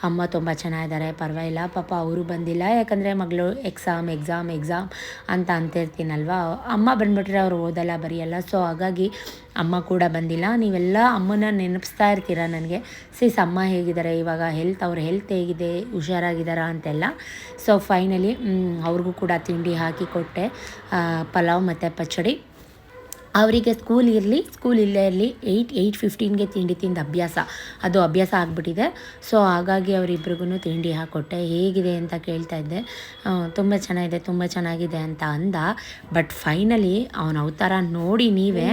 ಅಮ್ಮ ತುಂಬ ಚೆನ್ನಾಗಿದ್ದಾರೆ, ಪರವಾಗಿಲ್ಲ. ಪಾಪ ಅವರು ಬಂದಿಲ್ಲ. ಯಾಕಂದರೆ ಮಗಳು ಎಕ್ಸಾಮ್ ಎಕ್ಸಾಮ್ ಎಕ್ಸಾಮ್ ಅಂತ ಅಂತಿರ್ತೀನಲ್ವ? ಅಮ್ಮ ಬಂದುಬಿಟ್ರೆ ಅವರು ಓದಲ್ಲ ಬರೆಯಲ್ಲ ಸೊ ಹಾಗಾಗಿ ಅಮ್ಮ ಕೂಡ ಬಂದಿಲ್ಲ. ನೀವೆಲ್ಲ ಅಮ್ಮನ ನೆನಪಿಸ್ತಾ ಇರ್ತೀರ ನನಗೆ? ಸೀಸ್ ಅಮ್ಮ ಹೇಗಿದ್ದಾರೆ? ಇವಾಗ ಹೆಲ್ತ್ ಅವ್ರ ಹೆಲ್ತ್ ಹೇಗಿದೆ? ಹುಷಾರಾಗಿದ್ದಾರಾ ಅಂತೆಲ್ಲ. ಸೊ ಫೈನಲಿ ಅವ್ರಿಗೂ ಕೂಡ ತಿಂಡಿ ಹಾಕಿ ಕೊಟ್ಟೆ. ಪಲಾವ್ ಮತ್ತು ಪಚ್ಚಡಿ ಅವರಿಗೆ ಸ್ಕೂಲ್ ಇರಲಿ ಸ್ಕೂಲ್ ಇಲ್ಲೇ ಇರಲಿ ಏಯ್ಟ್ ಏಯ್ಟ್ ಫಿಫ್ಟೀನ್ಗೆ ತಿಂಡಿ ತಿಂದು ಅಭ್ಯಾಸ. ಅದು ಅಭ್ಯಾಸ ಆಗಿಬಿಟ್ಟಿದೆ. ಸೊ ಹಾಗಾಗಿ ಅವರಿಬ್ರಿಗೂ ತಿಂಡಿ ಹಾಕ್ಕೊಟ್ಟೆ ಹೇಗಿದೆ ಅಂತ ಕೇಳ್ತಾ ಇದ್ದೆ. ತುಂಬ ಚೆನ್ನಾಗಿದೆ ತುಂಬ ಚೆನ್ನಾಗಿದೆ ಅಂತ ಅಂದ. ಬಟ್ ಫೈನಲಿ ಅವನ ಅವತಾರ ನೋಡಿ ನೀವೇ.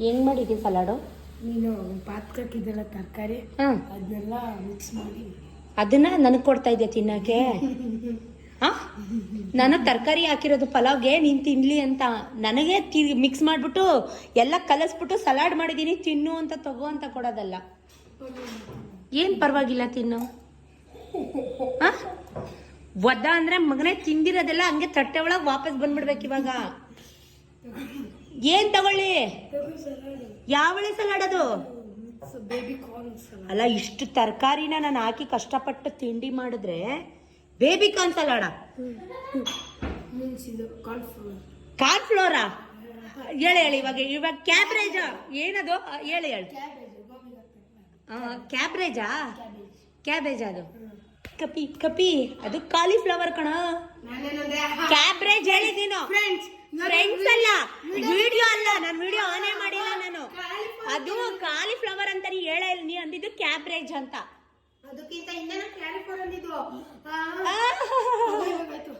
ಏನು ಮಾಡಿದ್ದೆ ಸಲಾಡು ನೀನು ಪಾತ್ಕಿದ್ದೆಲ್ಲ ತರಕಾರಿ ಅದನ್ನೆಲ್ಲ ಮಿಕ್ಸ್ ಮಾಡಿ. ಅದನ್ನ ನನಗೆ ಕೊಡ್ತಾ ಇದ್ದೆ ತಿನ್ನಕ್ಕೆ? ಆ? ನಾನು ತರಕಾರಿ ಹಾಕಿರೋದು ಪಲಾವ್ಗೆ ನೀನು ತಿನ್ಲಿ ಅಂತ ನನಗೆ ತಿ ಮಿಕ್ಸ್ ಮಾಡಿಬಿಟ್ಟು ಎಲ್ಲ ಕಲಸ್ಬಿಟ್ಟು ಸಲಾಡ್ ಮಾಡಿದ್ದೀನಿ ತಿನ್ನು ಅಂತ ತಗೋ ಅಂತ ಕೊಡೋದಲ್ಲ. ಏನು ಪರವಾಗಿಲ್ಲ ತಿನ್ನು? ಆ? ಒದ್ದ ಅಂದರೆ ಮಗನೇ ತಿಂದಿರೋದೆಲ್ಲ ಹಂಗೆ ತಟ್ಟೆ ಒಳಗೆ ವಾಪಸ್ ಬಂದ್ಬಿಡ್ಬೇಕು ಇವಾಗ. ಏನು ತಗೊಳ್ಳಿ? ಯಾವಳೆ ಸಲಾಡ್ ಅದು? ಅಲ್ಲ ಇಷ್ಟು ತರಕಾರಿನ ನಾನು ಹಾಕಿ ಕಷ್ಟಪಟ್ಟು ತಿಂಡಿ ಮಾಡಿದ್ರೆ ಬೇಬಿ ಕಾರ್ನ್ ಸಲಾಡ? Corn flour. ಹೇಳಿ ಹೇಳಿ ಇವಾಗ ಇವಾಗ ಕ್ಯಾಬ್ರೇಜಾ ಏನದು? ಹೇಳಿ ಹೇಳಿ. ಕ್ಯಾಬ್ರೇಜಾ ಕ್ಯಾಬೇಜ್ ಅದು. ಕಪಿ ಕಪಿ ಅದು ಕಾಲಿಫ್ಲವರ್ ಕಣ. ಕ್ಯಾಬ್ರೇಜ್ ಹೇಳಿದಿನೋ ಫ್ರೆಂಡ್ಸ್ ಫ್ರೆಂಡ್ಸ್ ಅಲ್ಲ ವಿಡಿಯೋ ಅಲ್ಲ ನಾನು ವಿಡಿಯೋ ಆನೇ ಮಾಡಿಲ್ಲ ನಾನು. ಅದು ಕಾಲಿಫ್ಲವರ್ ಅಂತ ನೀ ಹೇಳ ನೀ ಅಂದಿದ್ದು ಕ್ಯಾಬ್ರೇಜ್ ಅಂತ. ಅದಕ್ಕಿಂತ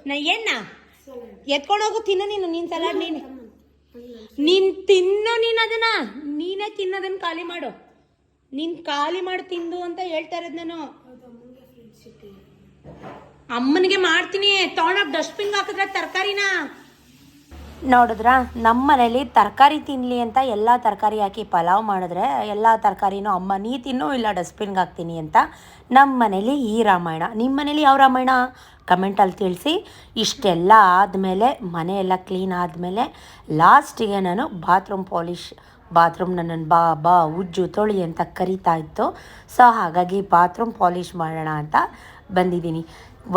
ನಾ ಏನ? ಎತ್ಕೊಂಡು ಹೋಗು ತಿನ್ನು ನೀನು ನೀನ್ ಸಲಾಡ್ ನೀನು. ನೀನ್ ತಿನ್ನು ನೀನ್ ಅದನ್ನ. ನೀನೇ ತಿನ್ನೋದನ್ನ ಖಾಲಿ ಮಾಡು. ನೀನ್ ಖಾಲಿ ಮಾಡಿ ತಿಂದು ಅಂತ ಹೇಳ್ತಾ ಇರೋದು ನಾನು. ಅಮ್ಮನಿಗೆ ಮಾಡ್ತೀನಿ. ತಗೊಂಡೋಗಿ ಡಸ್ಟ್ಬಿನ್ ಹಾಕಿದ್ರೆ ತರಕಾರಿನ? ನೋಡಿದ್ರ? ನಮ್ಮ ಮನೇಲಿ ತರಕಾರಿ ತಿನ್ನಲಿ ಅಂತ ಎಲ್ಲ ತರಕಾರಿ ಹಾಕಿ ಪಲಾವ್ ಮಾಡಿದ್ರೆ ಎಲ್ಲ ತರಕಾರಿನೂ ಅಮ್ಮ, ನೀ ತಿನ್ನು, ಇಲ್ಲ ಡಸ್ಟ್ಬಿನ್ಗೆ ಹಾಕ್ತೀನಿ ಅಂತ ನಮ್ಮ ಮನೇಲಿ ಈ ರಾಮಾಯಣ. ನಿಮ್ಮ ಮನೇಲಿ ಯಾವ ರಾಮಾಯಣ? ಕಮೆಂಟಲ್ಲಿ ತಿಳಿಸಿ. ಇಷ್ಟೆಲ್ಲ ಆದಮೇಲೆ ಮನೆಯೆಲ್ಲ ಕ್ಲೀನ್ ಆದಮೇಲೆ ಲಾಸ್ಟಿಗೆ ನಾನು ಬಾತ್ರೂಮ್ ಪಾಲಿಷ್ ಬಾತ್ರೂಮ್ ನನ್ನನ್ನು ಬಾ ಬಾ, ಉಜ್ಜು, ತೊಳಿ ಅಂತ ಕರಿತಾ ಇತ್ತು. ಸೊ ಹಾಗಾಗಿ ಬಾತ್ರೂಮ್ ಪಾಲಿಷ್ ಮಾಡೋಣ ಅಂತ ಬಂದಿದ್ದೀನಿ.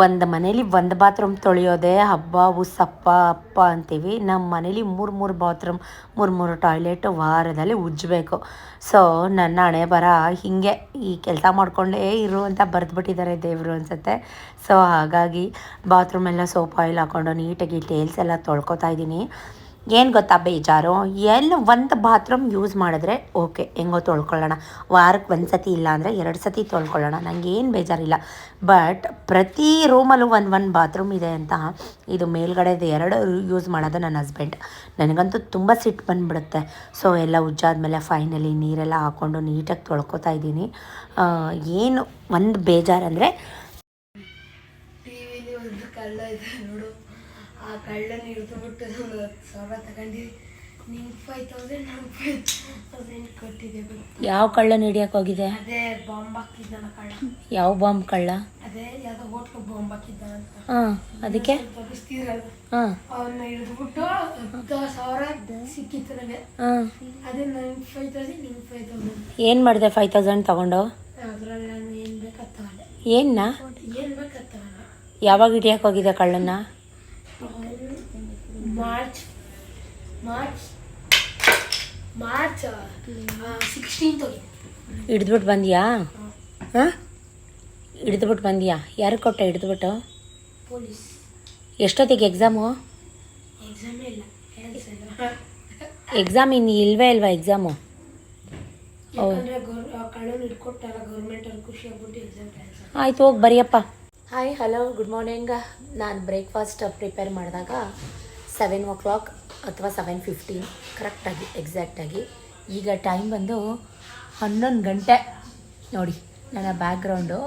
ಒಂದು ಮನೇಲಿ ಒಂದು ಬಾತ್ರೂಮ್ ತೊಳೆಯೋದೇ ಹಬ್ಬ, ಉಸಪ್ಪ, ಅಪ್ಪ ಅಂತೀವಿ. ನಮ್ಮ ಮನೇಲಿ ಮೂರು ಮೂರು ಬಾತ್ರೂಮ್, ಮೂರು ಮೂರು ಟಾಯ್ಲೆಟ್ ವಾರದಲ್ಲಿ ಉಜ್ಜಬೇಕು. ಸೊ ನನ್ನ ಹಣೆ ಬರ ಹೀಗೆ ಈ ಕೆಲಸ ಮಾಡಿಕೊಂಡೇ ಇರು ಅಂತ ಬರೆದ್ಬಿಟ್ಟಿದ್ದಾರೆ ದೇವರು ಅನಿಸುತ್ತೆ. ಸೊ ಹಾಗಾಗಿ ಬಾತ್ರೂಮೆಲ್ಲ ಸೋಪ್ ಆಯಿಲ್ ಹಾಕ್ಕೊಂಡು ನೀಟಾಗಿ ಟೇಲ್ಸ್ ಎಲ್ಲ ತೊಳ್ಕೊತಾ ಇದ್ದೀನಿ. ಏನು ಗೊತ್ತಾ ಬೇಜಾರು ಎಲ್ಲ ಒಂದು ಬಾತ್ರೂಮ್ ಯೂಸ್ ಮಾಡಿದ್ರೆ ಓಕೆ ಹೆಂಗೋ ತೊಳ್ಕೊಳ್ಳೋಣ. ವಾರಕ್ಕೆ ಒಂದು ಸತಿ ಇಲ್ಲ ಅಂದರೆ ಎರಡು ಸತಿ ತೊಳ್ಕೊಳ್ಳೋಣ. ಏನು ಬೇಜಾರಿಲ್ಲ. ಬಟ್ ಪ್ರತಿ ರೂಮಲ್ಲೂ ಒಂದು ಒಂದು ಬಾತ್ರೂಮ್ ಇದೆ ಅಂತ ಇದು ಮೇಲ್ಗಡೆದು ಎರಡು ಯೂಸ್ ಮಾಡೋದು ನನ್ನ ಹಸ್ಬೆಂಡ್ ನನಗಂತೂ ತುಂಬ ಸಿಟ್ಟು ಬಂದುಬಿಡುತ್ತೆ. ಸೊ ಎಲ್ಲ ಉಜ್ಜಾದ್ಮೇಲೆ ಫೈನಲಿ ನೀರೆಲ್ಲ ಹಾಕ್ಕೊಂಡು ನೀಟಾಗಿ ತೊಳ್ಕೊತಾ ಇದ್ದೀನಿ. ಏನು ಒಂದು ಬೇಜಾರಂದರೆ ಟಿವಿಲಿ ಒಂದು ಕಳ್ಳ ಇದೆ ನೋಡು ಆ ಕಳ್ಳನ ಹಿಡಿದು ಬಿಟ್ಟು ಒಂದು ಹತ್ತು ಸಾವಿರ ತಗೊಂಡು ನಿಂಗೆ ಫೈವ್ ತೌಸಂಡ್ ನಂಗೆ ಫೈವ್ ತೌಸಂಡ್ ಕೊಟ್ಟಿದೆ ಗೊತ್ತಾ? ಯಾವ ಕಳ್ಳನ ಹಿಡಿಯಕ್ಕೆ ಹೋಗಿದೆ ಅದೇ ಬಾಂಬ್ ಹಾಕಿದ್ದಾನ ಕಳ್ಳ. ಯಾವ ಬಾಂಬ್ ಕಳ್ಳ? ಅದೇ ಯಾವುದೋ ಹೋಟ್ಲು ಬಾಂಬ್ ಹಾಕಿದ್ದ ಅಂತ. ಹಾಂ ಅದಕ್ಕೆ? ತಪ್ಪಿಸ್ತೀರಲ್ಲ ಹಾಂ. ಅವನ್ನ ಹಿಡಿದ್ಬಿಟ್ಟು ಹತ್ತು ಸಾವಿರ ಸಿಕ್ಕಿತ್ತು ನನಗೆ. ಹಾಂ. ಅದೇ ನಂಗೆ ಫೈವ್ ತೌಸಂಡ್ ನಿಂಗೆ ಫೈವ್ ತೌಸಂಡ್ ಏನು ಮಾಡಿದೆ ಫೈವ್ ತೌಸಂಡ್ ತಗೊಂಡು? ಅದರಲ್ಲಿ ನಾನು ಏನು ಬೇಕತ್ತವಲ್ಲ ಏನ್ನ? ಏನು ಬೇಕತ್ತವಲ್ಲ ಯಾವಾಗ ಹಿಡಿಯಕ್ಕೆ ಹೋಗಿದೆ ಕಳ್ಳನ್ನ? ಮಾರ್ಚ್ ಮಾರ್ಚ್ ಮಾರ್ಚ್ ಸಿಕ್ಸ್ಟೀನ್ತ್ ಹೋಗಿದೆ ಹಿಡಿದ್ಬಿಟ್ಟು ಬಂದಿಯಾ? ಹಾಂ. ಹಿಡಿದ್ಬಿಟ್ಟು ಬಂದಿಯಾ? ಯಾರು ಕೊಟ್ಟೆ ಹಿಡಿದ್ಬಿಟ್ಟು? ಪೊಲೀಸ್. ಎಷ್ಟೊತ್ತಿಗೆ ಎಕ್ಸಾಮು ಎಕ್ಸಾಮೇ ಇಲ್ಲ. ಎಕ್ಸಾಮ್ ಇನ್ನು ಇಲ್ವೇ ಇಲ್ವಾ ಎಕ್ಸಾಮು ಆಯ್ತು ಹೋಗಿ ಬರಿಯಪ್ಪ. ಹಾಯ್ ಹಲೋ ಗುಡ್ ಮಾರ್ನಿಂಗ್ ನಾನು ಬ್ರೇಕ್ಫಾಸ್ಟ್ ಪ್ರಿಪೇರ್ ಮಾಡಿದಾಗ ಸೆವೆನ್ ಓ ಕ್ಲಾಕ್ ಅಥವಾ ಸೆವೆನ್ ಫಿಫ್ಟೀನ್ ಕರೆಕ್ಟಾಗಿ ಎಕ್ಸಾಕ್ಟಾಗಿ ಈಗ ಟೈಮ್ ಬಂದು ಹನ್ನೊಂದು ಗಂಟೆ. ನೋಡಿ, ನನ್ನ ಬ್ಯಾಕ್ಗ್ರೌಂಡು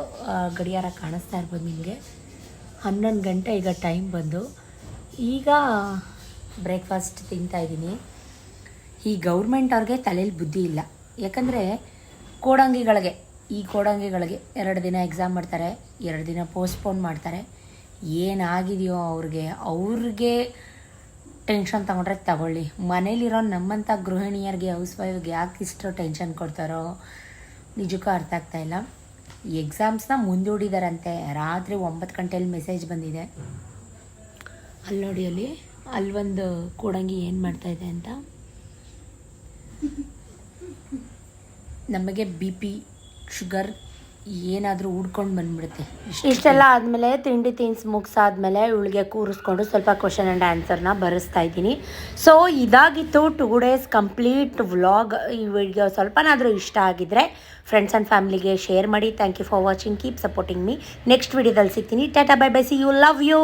ಗಡಿಯಾರ ಕಾಣಿಸ್ತಾ ಇರ್ಬೋದು ನಿಮಗೆ. ಹನ್ನೊಂದು ಗಂಟೆ ಈಗ ಟೈಮ್ ಬಂದು. ಈಗ ಬ್ರೇಕ್ಫಾಸ್ಟ್ ತಿಂತಾಯಿದ್ದೀನಿ ಈ ಗೌರ್ಮೆಂಟ್ ಅವ್ರಿಗೆ ತಲೆಯಲ್ಲಿ ಬುದ್ಧಿ ಇಲ್ಲ. ಯಾಕಂದರೆ ಕೋಡಂಗಿಗಳಿಗೆ, ಈ ಕೋಡಂಗಿಗಳಿಗೆ ಎರಡು ದಿನ ಎಕ್ಸಾಮ್ ಮಾಡ್ತಾರೆ, ಎರಡು ದಿನ ಪೋಸ್ಟ್ಪೋನ್ ಮಾಡ್ತಾರೆ. ಏನಾಗಿದೆಯೋ ಅವ್ರಿಗೆ ಅವ್ರಿಗೆ ಟೆನ್ಷನ್ ತಗೊಂಡ್ರೆ ತಗೊಳ್ಳಿ. ಮನೇಲಿರೋ ನಮ್ಮಂಥ ಗೃಹಿಣಿಯರಿಗೆ ಹೌಸ್ ವೈಫ್ಗೆ ಯಾಕೆ ಇಷ್ಟು ಟೆನ್ಷನ್ ಕೊಡ್ತಾರೋ? ನಿಜಕ್ಕೂ ಅರ್ಥ ಆಗ್ತಾ ಇಲ್ಲ. ಎಕ್ಸಾಮ್ಸ್ನ ಮುಂದೂಡಿದಾರಂತೆ. ರಾತ್ರಿ ಒಂಬತ್ತು ಗಂಟೆಯಲ್ಲಿ ಮೆಸೇಜ್ ಬಂದಿದೆ. ಅಲ್ಲಿ ನೋಡಿ ಅಲ್ಲಿ ಅಲ್ಲೊಂದು ಕೂಡಂಗಿ ಏನು ಮಾಡ್ತಾ ಇದೆ ಅಂತ. ನಮಗೆ ಬಿ ಪಿ, ಶುಗರ್ ಏನಾದರೂ ಉಡ್ಕೊಂಡು ಬಂದ್ಬಿಡುತ್ತೆ. ಇಷ್ಟೆಲ್ಲ ಆದಮೇಲೆ ತಿಂಡಿ ತಿನ್ಸ್ ಮುಗಿಸಾದ್ಮೇಲೆ ಇವಳಿಗೆ ಕೂರಿಸ್ಕೊಂಡು ಸ್ವಲ್ಪ ಕ್ವಶನ್ ಆ್ಯಂಡ್ ಆನ್ಸರ್ನ ಬರೆಸ್ತಾ ಇದ್ದೀನಿ. ಸೊ ಇದಾಗಿತ್ತು ಟೂ ಡೇಸ್ ಕಂಪ್ಲೀಟ್ ವ್ಲಾಗ್ ಈ ವಿಡಿಯೋ ಸ್ವಲ್ಪನಾದರೂ ಇಷ್ಟ ಆಗಿದ್ರೆ ಫ್ರೆಂಡ್ಸ್ ಆ್ಯಂಡ್ ಫ್ಯಾಮಿಲಿಗೆ ಶೇರ್ ಮಾಡಿ. Thank you for watching keep supporting me next ವಿಡಿಯೋದಲ್ಲಿ ಸಿಗ್ತೀನಿ. Tata bye bye see you love you